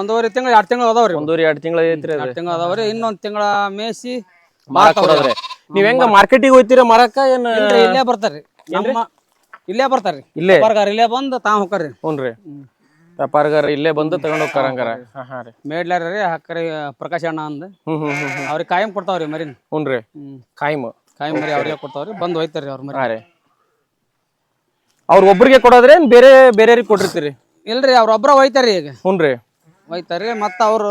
ಒಂದೂವರೆ ತಿಂಗಳು ಎರಡು ತಿಂಗಳು ಅದಾವ್ರಿ ಒಂದೂವರೆ ಎರಡು ತಿಂಗಳ ಐತ್ರಿ ಅದು. ಎರಡು ತಿಂಗಳು ಅದಾವ್ರಿ ಇನ್ನೊಂದ್ ತಿಂಗಳ ಮೇಸಿ ಮಾರಾಕ್ ಕೊಡೋದ್ರಿ. ನೀವ್ ಹೆಂಗ ಮಾರ್ಕೆಟಿಗೆ ಹೋಯ್ತೀರ ಮಾರಕ್ಕ? ಏನ್ ಇಲ್ರಿ ಇಲ್ಲೇ ಬರ್ತಾರಿ ನಮ್ಮ ಇಲ್ಲೇ ಬರ್ತಾರಿ ಇಲ್ಲೇ? ವ್ಯಾಪಾರಗಾರ ಇಲ್ಲೇ ಬಂದು ತಾ ಹೋಗ್ರಿ ಹ್ಞೂನ್ರಿ ವ್ಯಾಪಾರಗಾರ ಇಲ್ಲೇ ಬಂದು ತಗೊಂಡ್ ಹೋಗ್ತಾರ ಹಂಗಾರ? ಹಾ ಹಾ ರೀ. ಮೇಡ್ಲಾರ ರೀ ಹಕ್ಕರಿ ಪ್ರಕಾಶ್ ಅಣ್ಣ ಅಂದ್. ಹ್ಮ್ ಹ್ಮ್ ಹ್ಮ್ ಹ್ಮ್. ಅವ್ರಿಗೆ ಕಾಯಂ ಕೊಡ್ತಾವ್ರಿ ಮರಿನ್. ಹ್ಞೂನ್ರಿ ಹ್ಮ್. ಕಾಯಿಮ್ ಕಾಯಂ ಮರಿ ಅವ್ರಿಗೆ ಕೊಡ್ತಾವ್ರಿ ಬಂದು ಹೋಯ್ತಾರ್ರಿ ಅವ್ರ ಮರಿ. ಹಾ ರೀ. ಅವ್ರ ಒಬ್ರಿಗೆ ಕೊಡೋದ್ರಿ ಏನ್ ಬೇರೆ ಬೇರೆಯವ್ರಿಗೆ ಕೊಟ್ಟಿರ್ತೀರಿ? ಇಲ್ರಿ ಅವ್ರ ಒಬ್ರ ಹೋಯ್ತಾರ್ರಿ ಈಗ. ಹ್ಞೂನ್ರಿ ಹೋಯ್ತಾರ್ರಿ ಮತ್ತ ಅವ್ರು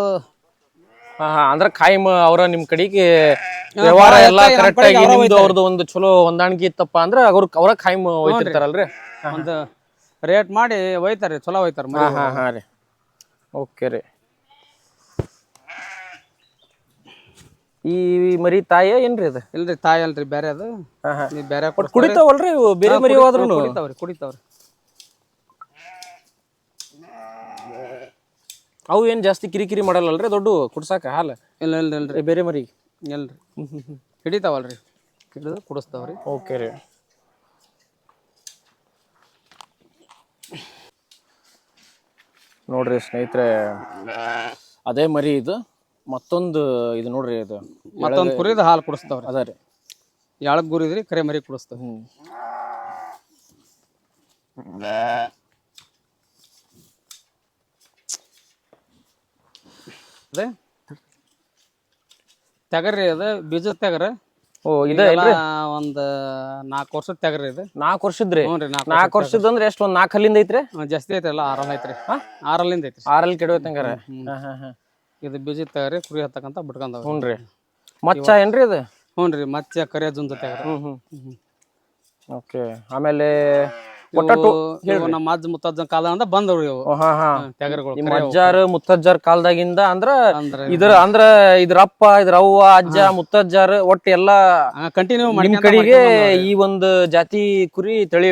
ಅಂದ್ರ ಖಾಯಂ ಅವರ ನಿಮ್ ಕಡೆಗೆ ವ್ಯವಹಾರ ಎಲ್ಲ ಕರೆಕ್ಟ್ ಆಗಿ ನಿಮ್ದು ಅವ್ರದ್ದು ಒಂದು ಚಲೋ ಹೊಂದಾಣಿಕೆ ಇತ್ತಪ್ಪ ಅಂದ್ರೆ ಅವ್ರ ಅವ್ರ ಖಾಯಂ ಹೋಯ್ತಿರ್ತಾರಲ್ರಿ? ಒಂದು ರೇಟ್ ಮಾಡಿ ಹೋಯ್ತಾರ್ರಿ ಚಲೋ ಹಾ ಹಾ ಹಾ ರೀ. ಓಕೆ ರೀ. ಈ ಮರಿ ತಾಯಿ ಏನ್ರಿ ಅದು? ಇಲ್ರಿ ತಾಯಿ ಅಲ್ರಿ ಬೇರೆ ಅದು. ಹಾ ಹಾ. ನೀವ್ ಬೇರೆ ಕುಡಿತಾವಲ್ರಿ ಇವು? ಬೇರೆ ಮರಿ ಹೋದ್ರು ಕುಡಿತಾವ್ರಿ ಕುಡಿತಾವ್ರಿ. ಅವು ಏನು ಜಾಸ್ತಿ ಕಿರಿಕಿರಿ ಮಾಡಲ್ಲಲ್ರಿ? ದೊಡ್ಡ ಕುಡ್ಸಾಕ ಹಾಲು? ಇಲ್ಲ ಇಲ್ಲ ಇಲ್ರಿ ಬೇರೆ ಮರಿ? ಇಲ್ರಿ. ಹಿಡಿತಾವಲ್ರಿ. ಹಿಡಿದು ಕುಡಿಸ್ತಾವ್ರಿ. ಓಕೆ ರೀ. ನೋಡ್ರಿ ಸ್ನೇಹಿತರೆ ಅದೇ ಮರಿ ಇದು. ಮತ್ತೊಂದು ಇದು ನೋಡ್ರಿ ಇದು. ಮತ್ತೊಂದು ಕುರಿದ ಹಾಲು ಕುಡಿಸ್ತಾವ್ರಿ. ಅದ ರೀ. ಯಾಳಕ್ ಗುರಿದ್ರಿ ಕರೆ ಮರಿ ಕುಡಿಸ್ತಾವ ಹ್ಮ್ ತೆಗರ್ರಿ ಅದ ಬೀಜದ ತೆಗರ. ಓ ಇದ ಒಂದ್ ನಾಲ್ಕು ವರ್ಷದ ತೆಗರಿ ಇದು. ನಾಲ್ಕು ವರ್ಷದ್ರಿ? ಹ್ಞೂ ರೀ ನಾಲ್ಕು ನಾಲ್ಕು ವರ್ಷದ ಅಂದ್ರೆ ಎಷ್ಟು ಒಂದ್ ನಾಲ್ಕು ಹಲ್ಲಿಂದ ಐತ್ರಿ? ಜಾಸ್ತಿ ಐತ್ರಲ್ಲ ಆರಲ್ ಐತ್ರಿ. ಆರಲ್ಲಿಂದ ಐತ್ರಿ. ಆರಲ್ಲಿ ಕೆಡೋತಂಗಾರ ಹಾ ಹಾ ಹಾ. ಇದು ಬೀಜದ ತೆಗರಿ ಕುರಿ ಹತ್ತಕಂತ ಬಿಟ್ಕೊಂಡವ ಹ್ಞೂನ್ರಿ ಮಚ್ಚ ಏನ್ರಿ ಇದು? ಹ್ಞೂ ರೀ ಮಚ್ಚ ಕರಿಯ ಜುಂದ ತೆಗರ ಹ್ಮ್ ಹ್ಮ್. ಓಕೆ. ಆಮೇಲೆ ನಮ್ಮ ಅಜ್ಜ ಮುತ್ತಜ್ಜ ಕಾಲದಿಂದ ಬಂದವ್ರಿ ಇವು. ತೆಗರಿಗಳು ನಿಮ್ಮ ಅಜ್ಜಾರ ಮುತ್ತಜ್ಜಾರ ಕಾಲದಾಗಿಂದ ಅಂದ್ರ ಇದ್ರ ಅಂದ್ರ ಇದ್ರ ಅಪ್ಪ ಇದ್ರ ಅವ್ವ ಅಜ್ಜ ಮುತ್ತಜ್ಜಾರ ಒಟ್ಟು ಎಲ್ಲಾ ಕಂಟಿನ್ಯೂ ನಿಮ್ ಕಡೆಗೆ ಈ ಒಂದು ಜಾತಿ ಕುರಿ ತಳಿ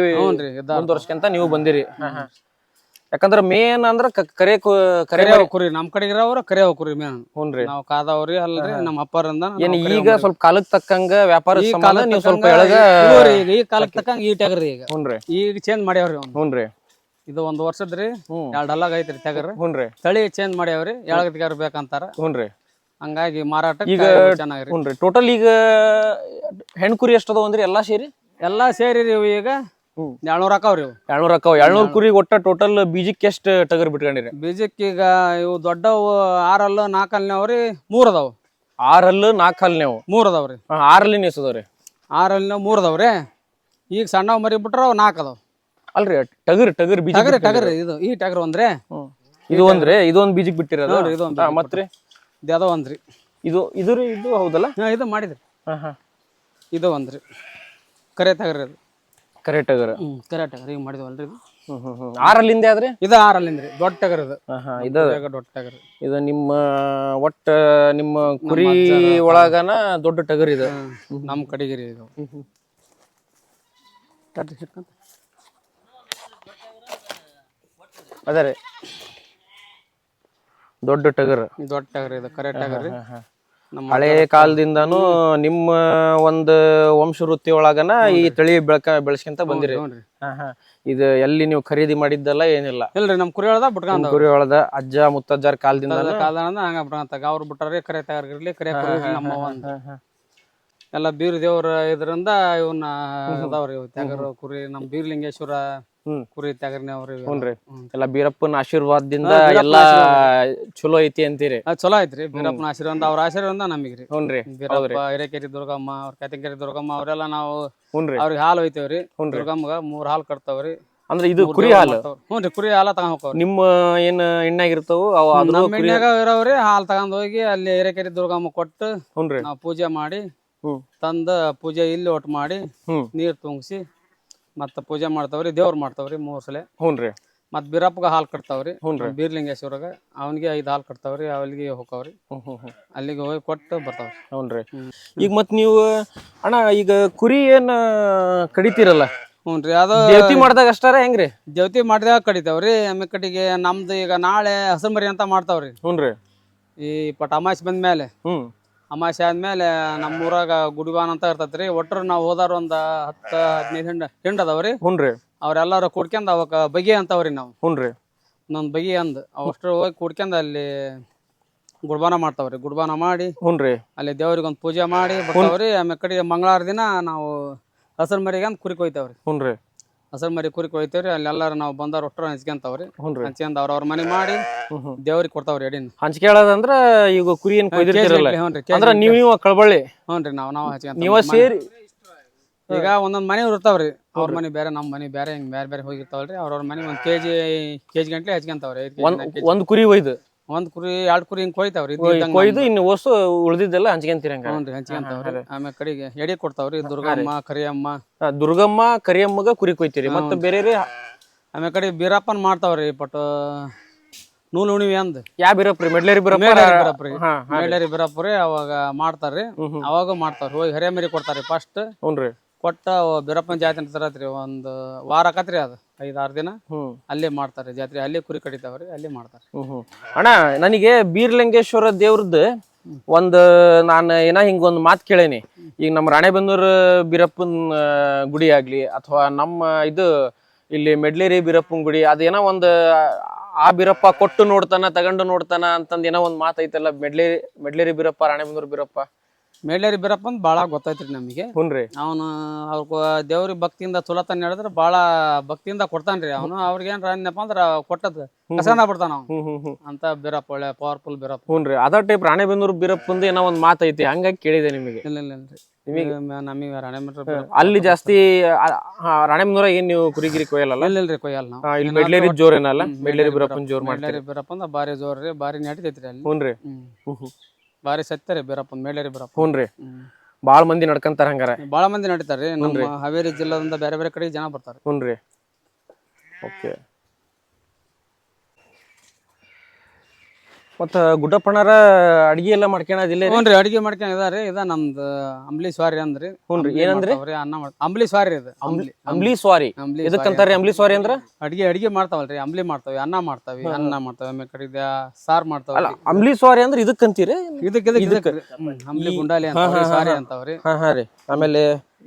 ಒಂದ್ ವರ್ಷಕ್ಕಿಂತ ನೀವು ಬಂದಿರಿ. ಯಾಕಂದ್ರ ಮೇನ್ ಅಂದ್ರ ಕ- ಕರೆ ಕು- ಕರೆ ಹೋಗ್ರಿ ನಮ್ ಕಡೆ ಇರೋವ್ರ ಕರೆ ಹೋಗ್ರಿ ಮೇನ್ ಹ್ಞೂನ್ರಿ ನಾವ್ ಕಾದವ್ರಿ ಅಲ್ರಿ ನಮ್ಮ ಅಪ್ಪರಿಂದ ಏನ್ ಈಗ ಸ್ವಲ್ಪ ಕಾಲಕ್ ತಕ್ಕಂಗ ವ್ಯಾಪಾರ ಸಂಬಂಧ ನೀವು ಸ್ವಲ್ಪ ತಕ್ಕಂಗ ಎಳಗ ಈಗ ಈ ಕಾಲಕ್ಕೆ ತಕ್ಕಂಗ ಈ ಟಗರಿ ಈಗ. ಹ್ಞೂನ್ರಿ ಈಗ ಚೇಂಜ್ ಮಾಡ್ಯಾವ್ರಿ ಒಂದು ಹ್ಞೂನ್ರಿ ಇದು ಒಂದ್ ವರ್ಷದ್ರಿ ಹ್ಮ್ ಎರಡ್ ಅಲ್ಲಾಗ ಐತ್ರಿ ಟಗರ್. ಹ್ಞೂನ್ರಿ ತಳಿ ಚೇಂಜ್ ಮಾಡ್ಯಾವ್ರಿ ಎಳಗ ಟಗರ್ ಬೇಕಂತಾರ ಹ್ಞೂನ್ರಿ ಹಂಗಾಗಿ ಮಾರಾಟ ಈಗ ಚೆನ್ನಾಗ್ರಿ. ಹ್ಞೂನ್ರಿ ಟೋಟಲ್ ಈಗ ಹೆಣ್ ಕುರಿ ಎಷ್ಟದ ಅಂದ್ರಿ? ಎಲ್ಲಾ ಸೇರಿ? ಎಲ್ಲಾ ಸೇರಿ ರೀ ಇವು ಈಗ. ಇವು. ಅಕ್ಕಾವ ಕುರಿ ಒಟ್ಟ ಟೋಟಲ್ ಬೀಜಕ್ಕೆ ಎಷ್ಟು ಟಗರ್ ಬಿಟ್ಕೊಂಡಿರಿ? ಬೀಜಕ್ಕೆ ಈಗ ಇವು ದೊಡ್ಡವು ಆರಲ್ಲ ನಾಲ್ಕಲ್ನವ್ರಿ ಮೂರ್ ಅದಾವು ಆರಲ್ಲು ನಾಲ್ಕು ಹಲ್ ನೀವು ಮೂರ್ ಅದಾವ್ರಿ ಆರಲ್ಲಿ ನೆಸದವ್ರಿ ಆರಲ್ಲಿ ಮೂರ್ ಅದಾವ್ರಿ ಈಗ ಸಣ್ಣವ್ ಮರಿ ಬಿಟ್ರ ಅವು ನಾಕ್ ಅದಾವ ಅಲ್ರಿ ಟಗರ್ ಟಗರ್ ಬೀಜ ಟಗರಿ ಟಗರಿ ಇದು ಈ ಟಗರ್ ಒಂದ್ರಿ. ಇದು ಒಂದ್ರಿ? ಇದೊಂದ್ ಬೀಜಕ್ ಬಿಟ್ಟಿರೋದು? ಹಾ, ಮತ್ರಿ ಇದು ಅದೋ ಒಂದ್ರಿ. ಇದು ಇದು ರೀ ಇದು ಹೌದಲ್ಲ? ಹಾ ಇದು ಮಾಡಿದ್ರಿ. ಹಾ ಹಾ. ಇದು ಒಂದ್ರಿ. ಕರೆ ಟಗರಿ ಇದು ಕರೆ ಟಗರ್. ಹ್ಞೂ ಕರೆ ಟಗರ್ ಈಗ ಮಾಡಿದ್ವಲ್ರಿ ಇದು. ಹ್ಮ್ ಹ್ಮ್ ಹ್ಮ್. ಆರಲ್ಲಿಂದ ರೀ ದೊಡ್ಡ ಟಗರ್ ಇದು ಇದು ಬೇಗ ದೊಡ್ಡ ಟಗರ್. ಇದು ನಿಮ್ಮ ಒಟ್ಟ ನಿಮ್ಮ ಕುರಿ ಒಳಗನ ದೊಡ್ಡ ಟಗರ್ ಇದು. ನಮ್ಮ ಕಡೆಗೆ ರೀ ಇದು ಅದೇ ರೀ. ದೊಡ್ಡ ಟಗರ್. ಇದು ದೊಡ್ಡ ಟಗರ್ ಇದು ಕರೆಕ್ಟ್ ಟಗರ್ ರೀ. ಹಳೆ ಕಾಲದಿಂದಾನು ನಿಮ್ಮ ಒಂದು ವಂಶವೃತ್ತಿ ಒಳಗನ ಈ ತಳಿ ಬೆಳಕ ಬೆಳೆಸ್ಕೊಂತ ಬಂದಿರಿ. ನೋಡ್ರಿ ಹಾ ಹಾ. ಇದು ಎಲ್ಲಿ ನೀವು ಖರೀದಿ ಮಾಡಿದ್ದಲ್ಲ ಏನಿಲ್ಲ. ಇಲ್ರಿ ನಮ್ಮ ಕುರಿ ಹೇಳ್ದ ಬಿಟ್ಕೊಂಡ ಕುರಿ ಒಳದ ಅಜ್ಜ ಮುತ್ತಜ್ಜಾರ ಕಾಲದಿಂದ ಹಂಗ ಬಿಟ್ಕೊಂತಾಗ ಅವ್ರು ಬಿಟ್ಟಾರಿ ಕರೆ ತಯಾರಿರ್ಲಿ ಕರೆ ಕುರಿ ನಮ್ಮ ಒಂದು. ಎಲ್ಲ ಬೀರ್ ದೇವ್ರ ಇದರಿಂದ ಇವನ್ನ ಅದಾವ್ರಿ ಕುರಿ ನಮ್ಮ ಬೀರ್ಲಿಂಗೇಶ್ವರ. ಕುರಿ ತಗರ್ನಿ ಅವ್ರಿ ಹುನ್ರಿ. ಎಲ್ಲ ಬೀರಪ್ಪನ ಆಶೀರ್ವಾದದಿಂದ ಎಲ್ಲಾ ಚಲೋ ಐತಿ ಅಂತೀರಿ. ಚಲೋ ಐತ್ರಿ ಬೀರಪ್ಪನ ಆಶೀರ್ವಾದ. ಅವ್ರ ಆಶೀರ್ವಾದ ನಮಗ್ರಿ. ಹ್ಞೂನ್ರಿ. ಬೀರಪ್ಪ ಹಿರೇಕೆರಿ ದುರ್ಗಮ್ಮ ಅವ್ರ ಕತಿಕೆರಿ ದುರ್ಗಮ್ಮ ಅವರೆಲ್ಲ ನಾವು ಹುನ್ರಿ ಅವ್ರಿಗೆ ಹಾಲು ಒಯ್ತೇವ್ರಿ. ದುರ್ಗಮ್ಮಗ ಮೂರ್ ಹಾಲು ಕಟ್ತಾವ್ರಿ. ಅಂದ್ರೆ ಇದು ಕುರಿ ಹಾಲು? ಹ್ಞೂ ಕುರಿ ಹಾಲ ತಗೊಂಡ್ ಹೋಗ್ತಾವ್ರಿ ನಿಮ್ಮ ಏನ್ ಎಣ್ಣಾಗಿರ್ತಾವು ಅವ್ ನಮ್ಮ ಎಣ್ಣೆಗ ಇರೋವ್ರಿ ಹಾಲು ತಗೊಂಡ್ ಹೋಗಿ ಅಲ್ಲಿ ಹಿರೇಕೆರಿ ದುರ್ಗಮ್ಮ ಕೊಟ್ಟು ಹುನ್ರಿ ನಾವು ಪೂಜೆ ಮಾಡಿ ತಂದ ಪೂಜೆ ಇಲ್ಲಿ ಒಟ್ಟು ಮಾಡಿ ನೀರು ನೀರ್ ತುಂಬಿಸಿ ಮತ್ತ ಪೂಜೆ ಮಾಡ್ತಾವ್ರಿ ದೇವ್ರ ಮಾಡ್ತಾವ್ರಿ ಮೂರ್ ಸಲ. ಹ್ಞೂನ್ರಿ ಮತ್ ಬೀರಪ್ಪಗ ಹಾಲ್ ಕಟ್ತಾವ್ರಿ. ಹುನ್ರಿ. ಬೀರ್ಲಿಂಗೇಶ್ವರಗ ಅವ್ನಿಗೆ ಐದು ಹಾಲ್ ಕಟ್ತಾವ್ರಿ ಅವ್ಲಿಗೆ ಹೋಗ್ತಾವ್ರಿ ಅಲ್ಲಿಗೆ ಹೋಗಿ ಕೊಟ್ಟು ಬರ್ತಾವ್ರಿ. ಹ್ಞೂನ್ರಿ ಈಗ ಮತ್ ನೀವು ಅಣ್ಣ ಈಗ ಕುರಿ ಏನ್ ಕಡಿತೀರಲ್ಲ? ಹ್ಞೂನ್ರಿ ಅದು ದೇವತಿ ಮಾಡ್ದಾಗ ಅಷ್ಟಾರ ಹೆಂಗ್ರಿ? ಜ್ಯೋತಿ ಮಾಡಿದಾಗ ಕಡಿತಾವ್ರಿ. ಆಮೇಲೆ ಕಡೆಗೆ ನಮ್ದು ಈಗ ನಾಳೆ ಹಸುಮರಿ ಅಂತ ಮಾಡ್ತಾವ್ರಿ. ಹ್ಞೂನ್ರಿ ಈ ಪಟ್ ಬಂದ್ಮೇಲೆ ಬಂದ ಮೇಲೆ ಹ್ಮ್. ಅಮಾಸೆ ಆದ್ಮೇಲೆ ನಮ್ಮ ಊರಾಗ ಗುಡಿವಾನ್ ಅಂತ ಇರ್ತೈತ್ರಿ. ಒಟ್ಟರು ನಾವು ಹೋದಾರ ಒಂದ್ ಹತ್ತ ಹದಿನೈದು ಹಿಂಡ ಹಿಂಡ್ ಅದಾವ್ರಿ. ಹುನ್ರಿ. ಅವ್ರೆಲ್ಲಾರು ಕುಡ್ಕೊಂಡ್ ಅವಕ್ಕ ಬಗೆ ಅಂತವ್ರಿ ನಾವು. ಹುನ್ರಿ. ಇನ್ನೊಂದು ಬಗೆ ಅಂದ್. ಅವಷ್ಟ್ರ ಹೋಗಿ ಕುಡ್ಕೊಂಡ್ ಅಲ್ಲಿ ಗುಡ್ಬಾನ ಮಾಡ್ತಾವ್ರಿ. ಗುಡ್ಬಾನ ಮಾಡಿ ಹುನ್ರಿ. ಅಲ್ಲಿ ದೇವ್ರಿಗೆ ಒಂದ್ ಪೂಜೆ ಮಾಡಿ ಬರ್ತಾವ್ರಿ ಆಮೇಲೆ ಕಡೆ ಮಂಗಳಾರ ದಿನ ನಾವು ಹಸಿರು ಮರಿಗೆ ಅಂತ ಕುರಿ ಕೊಯ್ತಾವ್ರಿ. ಹ್ಞೂನ್ರಿ ಹಸರು ಮರಿ ಕುರಿ ಕೊಯ್ತೇವ್ರಿ ಅಲ್ಲಿ ಎಲ್ಲಾರು ನಾವು ಬಂದವ್ರ ಒಟ್ಟರು ಹಂಚ್ಕೊಂತಾವ್ರಿ ಹಂಚ್ಕೊಂಡ್ ಅವ್ರ ಅವ್ರ ಮನೆ ಮಾಡಿ ದೇವ್ರಿಗೆ ಕೊಡ್ತಾವ್ರಿ ಎಡಿನ. ಹಂಚ್ಕೇಳದಂದ್ರ ಈಗ ಕುರಿ ಏನ್ ಕೊಯ್ದಿರ್ತಿರಲ್ಲ. ಹ್ಞೂ ಅಂದ್ರ ನೀವು ನೀವು ಕಳ್ಬಳ್ಳಿ. ಹ್ಞೂ ರೀ ನಾವು ನಾವು ಹಚ್ಕೊಂತ ನೀವ ಸೇರಿ ಈಗ ಒಂದೊಂದ್ ಮನೆ ಇರ್ತಾವ್ರಿ ಅವ್ರ ಮನೆ ಬೇರೆ ನಮ್ಮ ಮನೆ ಬೇರೆ ಹಿಂಗ್ ಬೇರೆ ಬೇರೆ ಹೋಗಿರ್ತಾವಲ್ರಿ ಅವ್ರವ್ರ ಮನೆ ಒಂದ್ ಕೆಜಿ ಕೆಜಿ ಗಂಟ್ಲೆ ಹಚ್ಕೊಂತಾವ್ರಿ ಐದ್ ಒಂದ್ ಒಂದ್ ಕುರಿ ಒಯ್ದು. ಒಂದ್ ಕುರಿ ಎರಡ್ ಕುರಿ ಹಿಂಗ್ ಕೊಯ್ತಾವ್ರಿ ಕೊಯ್ದು ಇನ್ನು ಹೊಸು ಉಳಿದಿದ್ದೆಲ್ಲ ಹಂಚ್ಕೊಂತೀರಂಗ ಹ್ಞೂ ಹಂಚ್ಕೊಂತಾವ್ರಿ ಆಮೇಲೆ ಕಡೆಗೆ ಎಡೆ ಕೊಡ್ತಾವ್ರಿ ದುರ್ಗಮ್ಮ ಕರಿಯಮ್ಮ. ಆ, ದುರ್ಗಮ್ಮ ಕರಿಯಮ್ಮಗ ಕುರಿ ಕೊಯ್ತೀರಿ. ಮತ್ತೆ ಬೇರೆ ರೀ ಆಮೇಲೆ ಕಡೆ ಬೀರಪ್ಪನ್ ಮಾಡ್ತಾವ್ರಿ ಬಟ್ ನೂಲು ಉಣಿವಿ ಅಂದ್. ಯಾ ಬೀರಪ್ರಿ ಮೆಡ್ಲೇರಿ ಬೀರಪ್ಪ ಮೆಡ್ಲೇರಿ ಹಾ ಬೀರಪ್ಪ ಬೀರಪ್ರಿ ಅವಾಗ ಮಾಡ್ತಾರ್ರಿ. ಅವಾಗ ಮಾಡ್ತಾವ್ರಿ ಹೋಗಿ ಹರಿಯಮರಿ ಕೊಡ್ತಾರ್ರಿ ಫಸ್ಟ್ ಹ್ಞೂನ್ರಿ. ಕೊಟ್ಟ ಬೀರಪ್ಪನ ಜಾತ್ರೆ ತರತ್ರಿ ಒಂದ್ ವಾರ ಆಕತ್ರಿ ಅದು ಐದ್ ಆರ್ ದಿನ. ಹ್ಮ್ ಅಲ್ಲೇ ಮಾಡ್ತಾರೆ ಜಾತ್ರೆ ಅಲ್ಲೇ ಕುರಿ ಕಡಿತಾವ್ರಿ ಅಲ್ಲೇ ಮಾಡ್ತಾರೆ. ಹ್ಮ್ ಹ್ಮ್ ಅಣ್ಣ ನನಗೆ ಬೀರ್ಲಿಂಗೇಶ್ವರ ದೇವ್ರದ್ ಒಂದು ನಾನು ಏನ ಹಿಂಗೊಂದು ಮಾತು ಕೇಳೇನಿ. ಈಗ ನಮ್ಮ ರಾಣೆಬೆನ್ನೂರು ಬೀರಪ್ಪನ ಗುಡಿ ಆಗ್ಲಿ ಅಥವಾ ನಮ್ಮ ಇದು ಇಲ್ಲಿ ಮೆಡ್ಲೇರಿ ಬೀರಪ್ಪನ ಗುಡಿ ಅದೇನೋ ಒಂದು ಆ ಬೀರಪ್ಪ ಕೊಟ್ಟು ನೋಡ್ತಾನ ತಗೊಂಡು ನೋಡ್ತಾನ ಅಂತಂದ್ ಏನೋ ಒಂದು ಮಾತು ಐತಲ್ಲ ಮೆಡ್ಲೇರಿ ಮೆಡ್ಲೇರಿ ಬೀರಪ್ಪ ರಾಣೆಬೆನ್ನೂರು ಬೀರಪ್ಪ. ಮೇಲೇರಿ ಬೀರಪ್ಪ ಅಂತ ಭಾಳ ಗೊತ್ತೈತ್ರಿ ನಮಗೆ. ಹುನ್ರಿ. ಅವನು ಅವ್ರ ದೇವ್ರಿಗೆ ಭಕ್ತಿಯಿಂದ ಚುಲತನ ಹೇಳಿದ್ರೆ ಬಹಳ ಭಕ್ತಿಯಿಂದ ಕೊಡ್ತಾನ್ರಿ ಅವನು. ಅವ್ರಿಗೆ ಏನ್ರ ಅನ್ನಪ್ಪ ಅಂದ್ರ ಕೊಟ್ಟದ್ ಕಸನ ಬಿಡ್ತಾನ ಅವ್ನು. ಅಂತ ಬೀರಪ್ಪ ಒಳ್ಳೆ ಪವರ್ಫುಲ್ ಬೀರಪ್ಪ. ಹುನ್ರಿ. ಅದ ಟೈಪ್ ರಾಣೆಬೆನ್ನೂರು ಬೀರಪ್ಪಂದು ಏನೋ ಒಂದ್ ಮಾತೈತಿ ಹಂಗಾಗಿ ಕೇಳಿದೆ ನಿಮಗೆ. ಇಲ್ಲ ಇಲ್ಲ ಇಲ್ರಿ ನಮಗೆ? ರಾಣೆಬೆನ್ನೂರು ಅಲ್ಲಿ ಜಾಸ್ತಿ ಆ, ಏನ್ ನೀವು ಕುರಿಗಿರಿ ಕೊಯ್ಯಲ್ಲ ಇಲ್ಲ ಇಲ್ರಿ ಕೊಯ್ಯಲ್ಲ ನಾವು. ಇಲ್ಲಿ ಮೆಡ್ಲೇರಿ ಜೋರ್ ಏನಲ್ಲ ಮೆಡ್ಲೇರಿ ಬೀರಪ್ಪನ್ ಜೋರ್ ಮಾಡ್ತಾರೆ. ಬೀರಪ್ಪ ಅಂದ್ರ ಭಾರಿ ಜೋರ್ ರೀ ಭಾರಿ ನಡೀತೈತ್ರಿ ಅಲ್ಲಿ. ಹುನ್ರಿ. ಹ್ಮ್ ಸತ್ತಾರೆ ರೀ ಬೀರಪ್ಪ ಮೇಲೇರಿ ಬೀರಪ್ಪ. ಹ್ಞೂ ರೀ. ಬಾಳ ಮಂದಿ ನಡ್ಕಂತಾರ ಹಂಗಾರ. ಭಾಳ ಮಂದಿ ನಡೀತಾರೆ ನಮ್ಮ ಹಾವೇರಿ ಜಿಲ್ಲಾದಿಂದ ಬೇರೆ ಬೇರೆ ಕಡೆ ಜನ ಬರ್ತಾರೆ. ಹುನ್ರಿ ಓಕೆ. ಮತ್ತ ಗುಡ್ಡಪ್ಪಣ್ಣರ ಅಡಿಗೆ ಎಲ್ಲ ಮಾಡ್ಕೊಳದಿಲ್ಲ ಹ್ಞೂ ರೀ? ಅಡಿಗೆ ಮಾಡ್ಕೊಂಡ್ ಇದಾರೆ ಇದ ನಮ್ದು ಅಂಬ್ಲಿ ಸ್ವಾರಿ ಅಂದ್ರಿ. ಹ್ಞೂ ರೀ ಏನಂದ್ರಿ? ಅನ್ನ ಮಾಡ್ ಅಂಬ್ಲಿ ಸ್ವಾರಿ ಇದು. ಅಂಬ್ಲಿ ಅಂಬ್ಲಿ ಸ್ವಾರಿ. ಅಂಬ್ಲಿ ಇದಕ್ಕಂತಾರ್ರಿ ಅಂಬ್ಲಿ ಸ್ವಾರಿ ಅಂದ್ರ? ಅಡಿಗೆ ಅಡಿಗೆ ಮಾಡ್ತಾವಲ್ರಿ. ಅಂಬ್ಲಿ ಮಾಡ್ತಾವೆ ಅನ್ನ ಮಾಡ್ತಾವೆ ಅನ್ನ ಮಾಡ್ತಾವೆ ಆಮೇಲೆ ಕಡೆ ಸಾರ್ ಮಾಡ್ತಾವೆ ಅಲ್ಲ ಅಂಬ್ಲಿ ಸ್ವಾರಿ ಅಂದ್ರ ಇದಕ್ಕಂತೀರಿ ಇದಕ್ಕೆ ಇದಕ್ಕೆ ಇದಕ್ಕೆ ಅಂಬ್ಲಿ ಗುಂಡಾಲಿ ಅಂತ ಸಾರಿ ಅಂತಾವ್ರಿ. ಹಾ ಹಾ ರೀ. ಆಮೇಲೆ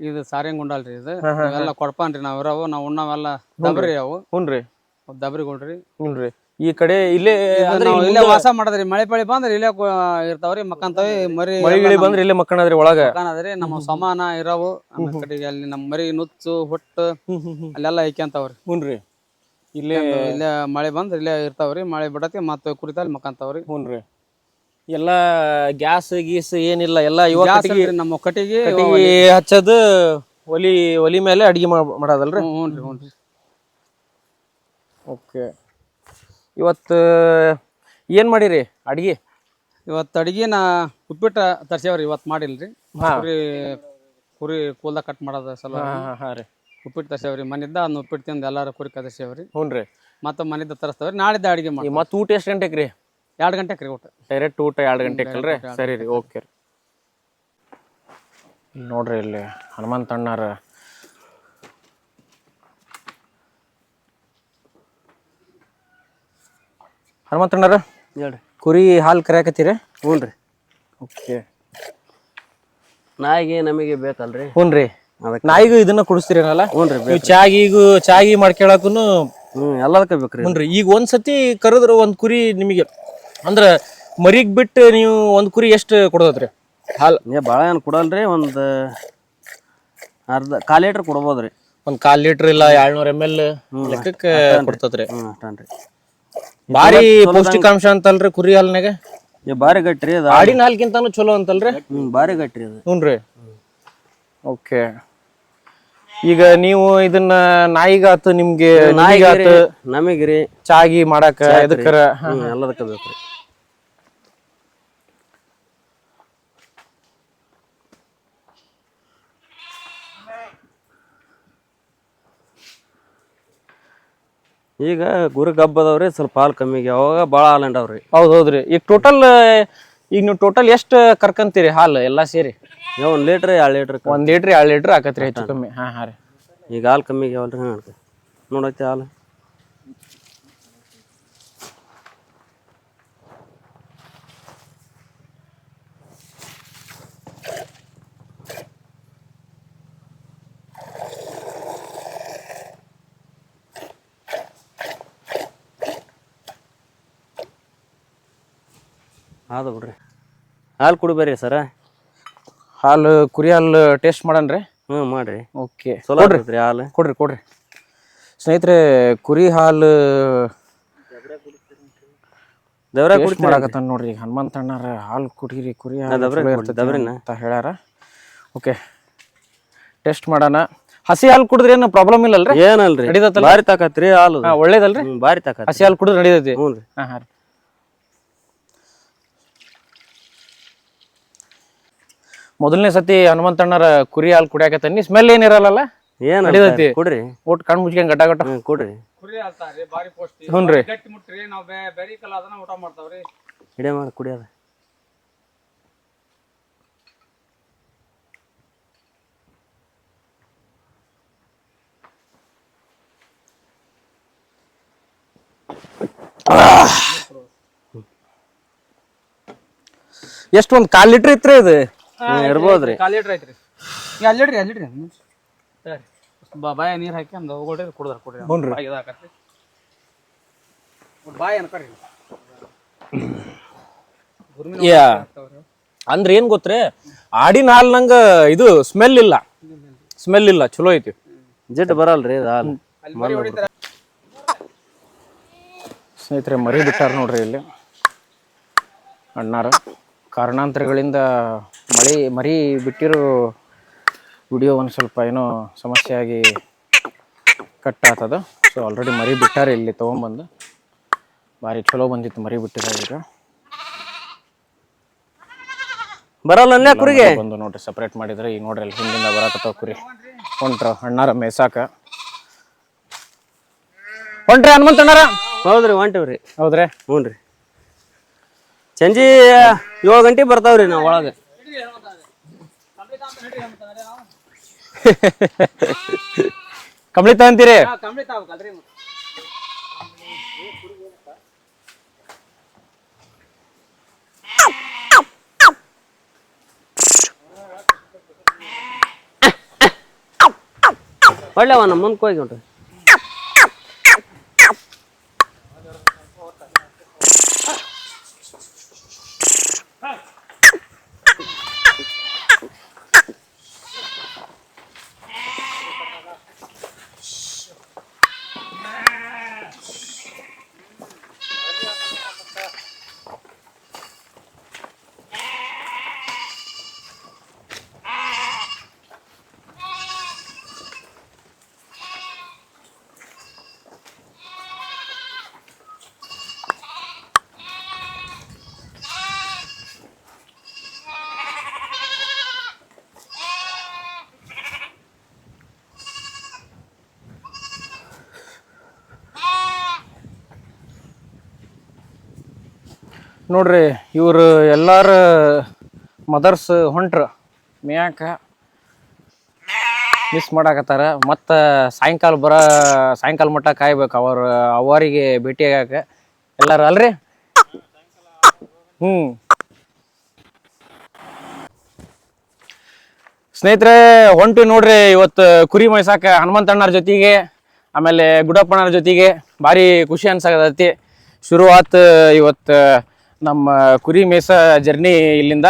ಇದು ಸಾರಿ ಗುಂಡಾಲ್ರಿ ಇದು. ಎಲ್ಲ ಕೊಡ್ಪಾನ್ರಿ ನಾವ್ ಇರವು ನಾವ್ ಉಣ್ಣವೆಲ್ಲ ದಬ್ರಿ ಅವು. ಹುನ್ರಿ ರೀ ದಬ್ರಿ ಹ್ಞೂ ಹುನ್ರಿ ಈ ಕಡೆ ಇಲ್ಲೇ ಅಂದ್ರೆ ನಾವು ಇಲ್ಲೇ ವಾಸ ಮಾಡದ್ರಿ ಮಳೆ ಪಳಿ ಬಂದ್ರೆ ಇಲ್ಲೇ ಕೊ- ಇರ್ತಾವ್ರಿ ಮಕ್ಕಂತಾವಿ ಮರಿ ಮಳಿಗಿಳಿ ಬಂದ್ರೆ ಇಲ್ಲೇ ಮಕ್ಕಳದ್ರಿ ಒಳಗ. ಮಕ್ಕನದ್ರಿ ನಮ್ಮ ಸಮಾನ ಇರವು. ಆಮೇಲೆ ಕಡೆಗೆ ಅಲ್ಲಿ ನಮ್ಮ ಮರಿ ನುಚ್ಚು ಹೊಟ್ಟು ಅಲ್ಲೆಲ್ಲ ಐಕ್ಯಂತಾವ್ರಿ ಹುನ್ರಿ. ಇಲ್ಲೇ ಇಲ್ಲೇ ಮಳೆ ಬಂದ್ರೆ ಇಲ್ಲೇ ಇರ್ತಾವ್ರಿ ಮಳೆ ಬಿಡತಿ ಮತ್ತೆ ಕುರಿತಲ್ಲಿ ಮಕ್ಕಂತಾವ್ರಿ. ಹುನ್ರಿ. ಎಲ್ಲಾ ಗ್ಯಾಸ್ ಗೀಸ್ ಏನಿಲ್ಲ ಎಲ್ಲ ಇವಾಗ ಗ್ಯಾಸ್ ಕಟ್ಟಿಗೆ ಅಲ್ರಿ ನಮ್ಮ ಕಟ್ಟಿಗೆ ಕಟ್ಟಿಗೆ ಹಚ್ಚೋದು ಒಲಿ ಒಲಿ ಮೇಲೆ ಅಡಿಗೆ ಮಾಡೋದಲ್ರಿ? ಹ್ಞೂ ಹ್ಞೂ ರೀ ಓಕೆ. ಇವತ್ತು ಏನ್ ಮಾಡಿರಿ ಅಡಿಗೆ? ಇವತ್ತು ಅಡಿಗೆನ ನಾ ಉಪ್ಪಿಟ್ಟು ತರ್ಸ್ಯಾವ್ರಿ ಇವತ್ತು ಮಾಡಿಲ್ರಿ. ಕುರಿ ಕುರಿ ಕೂಲ್ದಾಗ ಕಟ್ ಮಾಡೋದ ಸಲ ಹಾ ರೀ. ಉಪ್ಪಿಟ್ಟು ತರ್ಸ್ಯಾವ್ರಿ ಮನಿದ್ದ ಅದನ್ನ ಉಪ್ಪಿಟ್ಟು ತಿಂದು ಎಲ್ಲಾರು ಕುರಿ ಕದರ್ಸ್ಯಾವ್ರಿ ಹುನ್ರಿ ಮತ್ತೆ ಮನಿದ್ದ ತರಿಸ್ತೇವ್ರಿ. ನಾಳಿದ್ದ ಅಡಿಗೆ ಮಾಡಿ ಮತ್ತೆ ಊಟ ಎಷ್ಟು ಗಂಟೆಗೆ ರೀ? ಎರಡು ಗಂಟೆಗೆ ರೀ ಊಟ. ಡೈರೆಕ್ಟ್ ಊಟ ಎರಡು ಗಂಟೆಗೆ ಅಲ್ರಿ? ಸರಿ ರೀ ಓಕೆ ರೀ. ಇಲ್ಲಿ ನೋಡ್ರಿ ಇಲ್ಲಿ ಹನುಮಂತ ಅಣ್ಣಾರ? ಹನುಮಂತ ಹೇಳ್ರಿ. ಕುರಿ ಹಾಲು ಕರೆಯಕತ್ತೀರಿ? ಹ್ಞೂ ರೀ. ಓಕೆ. ನಾಯಿಗೆ ನಮಗೆ ಬೇಕಲ್ರಿ. ಹ್ಞೂನ್ರಿ ಅದಕ್ಕೆ. ನಾಯಿಗೂ ಇದನ್ನ ಕುಡಿಸ್ತೀರೇನಲ್ಲ? ಹ್ಞೂ ರೀ ನೀವು ಚಾಗಿಗೂ ಚಾಗಿ ಮಾಡ್ಕೊಳಕ್ಕೂ ಹ್ಞೂ ಎಲ್ಲದಕ್ಕೆ ಬೇಕ್ರಿ. ರೀ. ಈಗ ಒಂದ್ಸತಿ ಕರೆದ್ರೆ ಒಂದು ಕುರಿ ನಿಮಗೆ ಅಂದ್ರೆ ಮರಿಗ್ ಬಿಟ್ಟು ನೀವು ಒಂದು ಕುರಿ ಎಷ್ಟು ಕೊಡೋದ್ರಿ ಹಾಲು? ಏ ಭಾಳ ಏನು ಕೊಡಲ್ರಿ ಒಂದು ಅರ್ಧ ಕಾಲು ಲೀಟ್ರ್ ಕೊಡ್ಬೋದ್ರಿ. ಒಂದು ಕಾಲು ಲೀಟ್ರ್ ಇಲ್ಲ ನೂರು ಎಂ ಎಲ್ ಲೆಕ್ಕಕ್ಕೆ ಕೊಡ್ತದ್ರಿ. ಹ್ಞೂ ಅಷ್ಟನ್ರಿ. ಭಾರಿ ಪೌಷ್ಟಿಕಾಂಶ ಅಂತಲ್ರಿ ಕುರಿ ಹಾಲ್ನಾಗ ಏ ಬಾರಿ ಗಟ್ಟಿ ಅದು. ಆಡಿನ ಹಾಲ್ಕಿಂತಾನು ಚಲೋ ಅಂತಲ್ರಿ? ಹ್ಮ್ ಬಾರಿ ಗಟ್ಟಿ ಅದು. ಹ್ಞೂನ್ರಿ. ಓಕೆ. ಈಗ ನೀವು ಇದನ್ನ ನಾಯಿಗಾತು ನಿಮ್ಗೆ ನಾಯಿಗಾತು ನಮಗ್ರಿ ಚಾಗಿ ಮಾಡಾಕ ಎದಕ್ಕರ ಎಲ್ಲದಕ್ಕೆ ಬೇಕ್ರಿ. ಈಗ ಗುರು ಗಬ್ಬದವ್ರಿ ಸ್ವಲ್ಪ ಹಾಲು ಕಮ್ಮಿಗೆ ಅವಾಗ ಭಾಳ ಹಾಲು ಅಂಡವ್ರಿ. ಹೌದು ಹೌದ್ರಿ. ಈಗ ಟೋಟಲ್ ಈಗ ನೀವು ಟೋಟಲ್ ಎಷ್ಟು ಕರ್ಕಂತೀರಿ ಹಾಲು ಎಲ್ಲಾ ಸೇರಿ? ಒಂದು ಲೀಟ್ರ್ ಎರಡು ಲೀಟ್ರ್ ಒಂದ್ ಲೀಟ್ರ್ ಎರಡು ಲೀಟ್ರ್ ಆಕತ್ರಿ ಹೆಚ್ಚು ಕಮ್ಮಿ. ಹಾ ಹಾ ರೀ. ಈಗ ಹಾಲು ಕಮ್ಮಿಗೆ ಅವಲ್ರಿ ಹಾಂ ನೋಡತ್ತೆ ಹಾಲು. ಹೌದು ಬಿಡ್ರಿ. ಹಾಲು ಕುಡಿಬೇರಿ ಸರ. ಹಾಲು ಕುರಿ ಹಾಲು ಟೇಸ್ಟ್ ಮಾಡನ್ರಿ? ಹ್ಞೂ ಮಾಡ್ರಿ. ಓಕೆ. ಚಲೋ ಇರ್ತೈತ್ರಿ ಹಾಲು. ಕೊಡ್ರಿ ಕೊಡ್ರಿ. ಸ್ನೇಹಿತರೆ ಕುರಿ ಹಾಲು ದೇವ್ರ ಟೇಸ್ಟ್ ಮಾಡಾಕತ್ತಾನ ನೋಡ್ರಿ. ಹನುಮಂತ ಅಣ್ಣಾರ ಹಾಲು ಕುಡಿರಿ ಕುರಿ ಹಾಲು ದಬ್ರೆ ಚಲೋ ಕೊಡಿ, ಇರ್ತೈತಿ ದಬ್ರೆನ? ಅಂತ ಹೇಳ್ಯಾರ. ಓಕೆ. ಟೆಸ್ಟ್ ಮಾಡೋಣ ಹಸಿ ಹಾಲು ಕುಡಿದ್ರೆ ಏನು ಪ್ರಾಬ್ಲಮ್ ಇಲ್ಲಲ್ರಿ? ಏನಲ್ರಿ? ನಡಿತೈತಲ್ಲ? ಬಾರಿ ತಾಕತ್ರಿ ಹಾಲು. ಹಾ ಒಳ್ಳೇದಲ್ರಿ? ತಾಕತ್ ಹಸಿ ಹಾಲು ಕುಡಿದ್ರೆ ನಡೀತೈತಿ. ಹ್ಞೂ ರೀ ಹಾ ಹಾ ಮೊದಲನೇ ಸತಿ ಹನುಮಂತಣ್ಣರ ಕುರಿ ಹಾಲು ಕುಡಿಯಾಕತ್ತೀನಿ ಸ್ಮೆಲ್ ಏನಿರಲ್ಲ ಏನ್ ನಡಿತೈತಿ. ಕೊಡ್ರಿ. ಒಟ್ಟು ಕಣ್ಣು ಮುಚ್ಕೊಂಡ್ ಗಟ್ಟ ಗಟ್ಟ. ಹ್ಮ್ ಕೊಡ್ರಿ. ಕುರಿ ಪೌಷ್ಟಿ ಹ್ಞೂನ್ರಿ ಗಟ್ಟಿ ಮುಟ್ರಿ ನಾವು ಬೆರಿ ಕಲ್ಲ ಅದನ್ನ ಊಟ ಮಾಡ್ತಾವ್ರಿ. ಮಾಡಿ ಕುಡಿಯೋದ ಎಷ್ಟು ಒಂದ್ ಕಾಲ್ ಲೀಟ್ರ್ ಇತ್ರಿ ಇದು? ಇರ್ಬೋದ್ರಿ. ಕಾಲ್ ಲೀಟ್ರ್ ಐತ್ರಿ. ಈಗ ಅಲ್ಲಿಡ್ರಿ ಅಲ್ಲಿಡ್ರಿ ಸರಿ ಬಾಯ ನೀರ್ ಹಾಕಿ ಅಂದ ಹೋಗೋಡ್ರಿ ಕುಡ್ದಾರ ಕುಡ್ರಿ. ಹ್ಞೂನ್ರಿ. ಬಾಯಿ ಇದಾಕತ್ರಿ ಬಾಯಿ ಅನ್ಕರಿ. ಯಾ. ಅಂದ್ರೆ ಏನ್ ಗೊತ್ತ್ರಿ? ಆಡಿನ ಹಾಲ್ ನಂಗ ಇದು ಸ್ಮೆಲ್ ಇಲ್ಲ. ಸ್ಮೆಲ್ ಇಲ್ಲ ಚಲೋ ಐತಿ. ಜಿಟ್ ಬರಲ್ರಿ ಇದು ಹಾಲು. ಸ್ನೇಹಿತರೆ ಮರಿ ಬಿಟ್ಟಾರ ನೋಡ್ರಿ ಇಲ್ಲಿ. ಅಣ್ಣಾರ. ಕಾರಣಾಂತರಗಳಿಂದ ಮಳಿ ಮರಿ ಬಿಟ್ಟಿರೋ ವಿಡಿಯೋ ಒಂದು ಸ್ವಲ್ಪ ಏನೋ ಸಮಸ್ಯೆ ಆಗಿ ಕಟ್ ಆಗ್ತದ ಸೊ ಆಲ್ರೆಡಿ ಮರಿ ಬಿಟ್ಟಾರೆ ಇಲ್ಲಿ ತೊಗೊಂಬಂದು ಭಾರಿ ಚಲೋ ಬಂದಿತ್ತು ಮರಿ ಬಿಟ್ಟಿದೆ ಈಗ. ಬರಲ್ಲ ಕುರಿಗೆ? ಬಂದು ನೋಡ್ರಿ ಸಪ್ರೇಟ್ ಮಾಡಿದ್ರೆ ಈಗ ನೋಡ್ರಿ ಅಲ್ಲಿ ಹಿಂದಿಂದ ಬರಾಕತ್ತಾವ ಕುರಿ. ಹೊಂಟ್ರ ಅಣ್ಣಾರ ಮೇಸಾಕ. ಹೊಂಟ್ರಿ ಹನುಮಂತಣ್ಣಾರ ಹೌದ್ರಿ ಹೊಂಟಿವ್ರಿ. ಹೌದ್ರಿ? ಹ್ಞೂ ರೀ ಸಂಜೆ ಏಳು ಗಂಟೆ ಬರ್ತಾವ್ರಿ ನಾವು ಒಳಗೆ. ಕಂಪ್ಲೀಟ್ ತಗೊಂತೀರಿ ಒಳ್ಳೆವ ನಮ್ಮ ಮುಂದೆ ಹೋಗಿ ನೋಡ್ರಿ. ನೋಡ್ರಿ, ಇವರು ಎಲ್ಲಾರ ಮದರ್ಸ್ ಹೊಂಟ್ರ. ಮ್ಯಾಕ ಮಿಸ್ ಮಾಡಾಕತ್ತಾರ. ಮತ್ತು ಸಾಯಂಕಾಲ ಬರ, ಸಾಯಂಕಾಲ ಮಟ್ಟ ಕಾಯ್ಬೇಕು ಅವರು, ಅವರಿಗೆ ಭೇಟಿ ಆಗಾಕ ಎಲ್ಲಾರು ಅಲ್ರಿ? ಹ್ಞೂ ಸ್ನೇಹಿತರೆ ಹೊಂಟಿ ನೋಡ್ರಿ ಇವತ್ತು ಕುರಿ ಮೈಸಾಕ ಹನುಮಂತಣ್ಣರ ಜೊತೆಗೆ, ಆಮೇಲೆ ಗುಡಪ್ಪಣ್ಣರ ಜೊತೆಗೆ ಭಾರಿ ಖುಷಿ ಅನ್ಸಕತ್ತೈತಿ. ಶುರುವಾತ್ ಇವತ್ತು ನಮ್ಮ ಕುರಿ ಮೇಸ ಜರ್ನಿ ಇಲ್ಲಿಂದ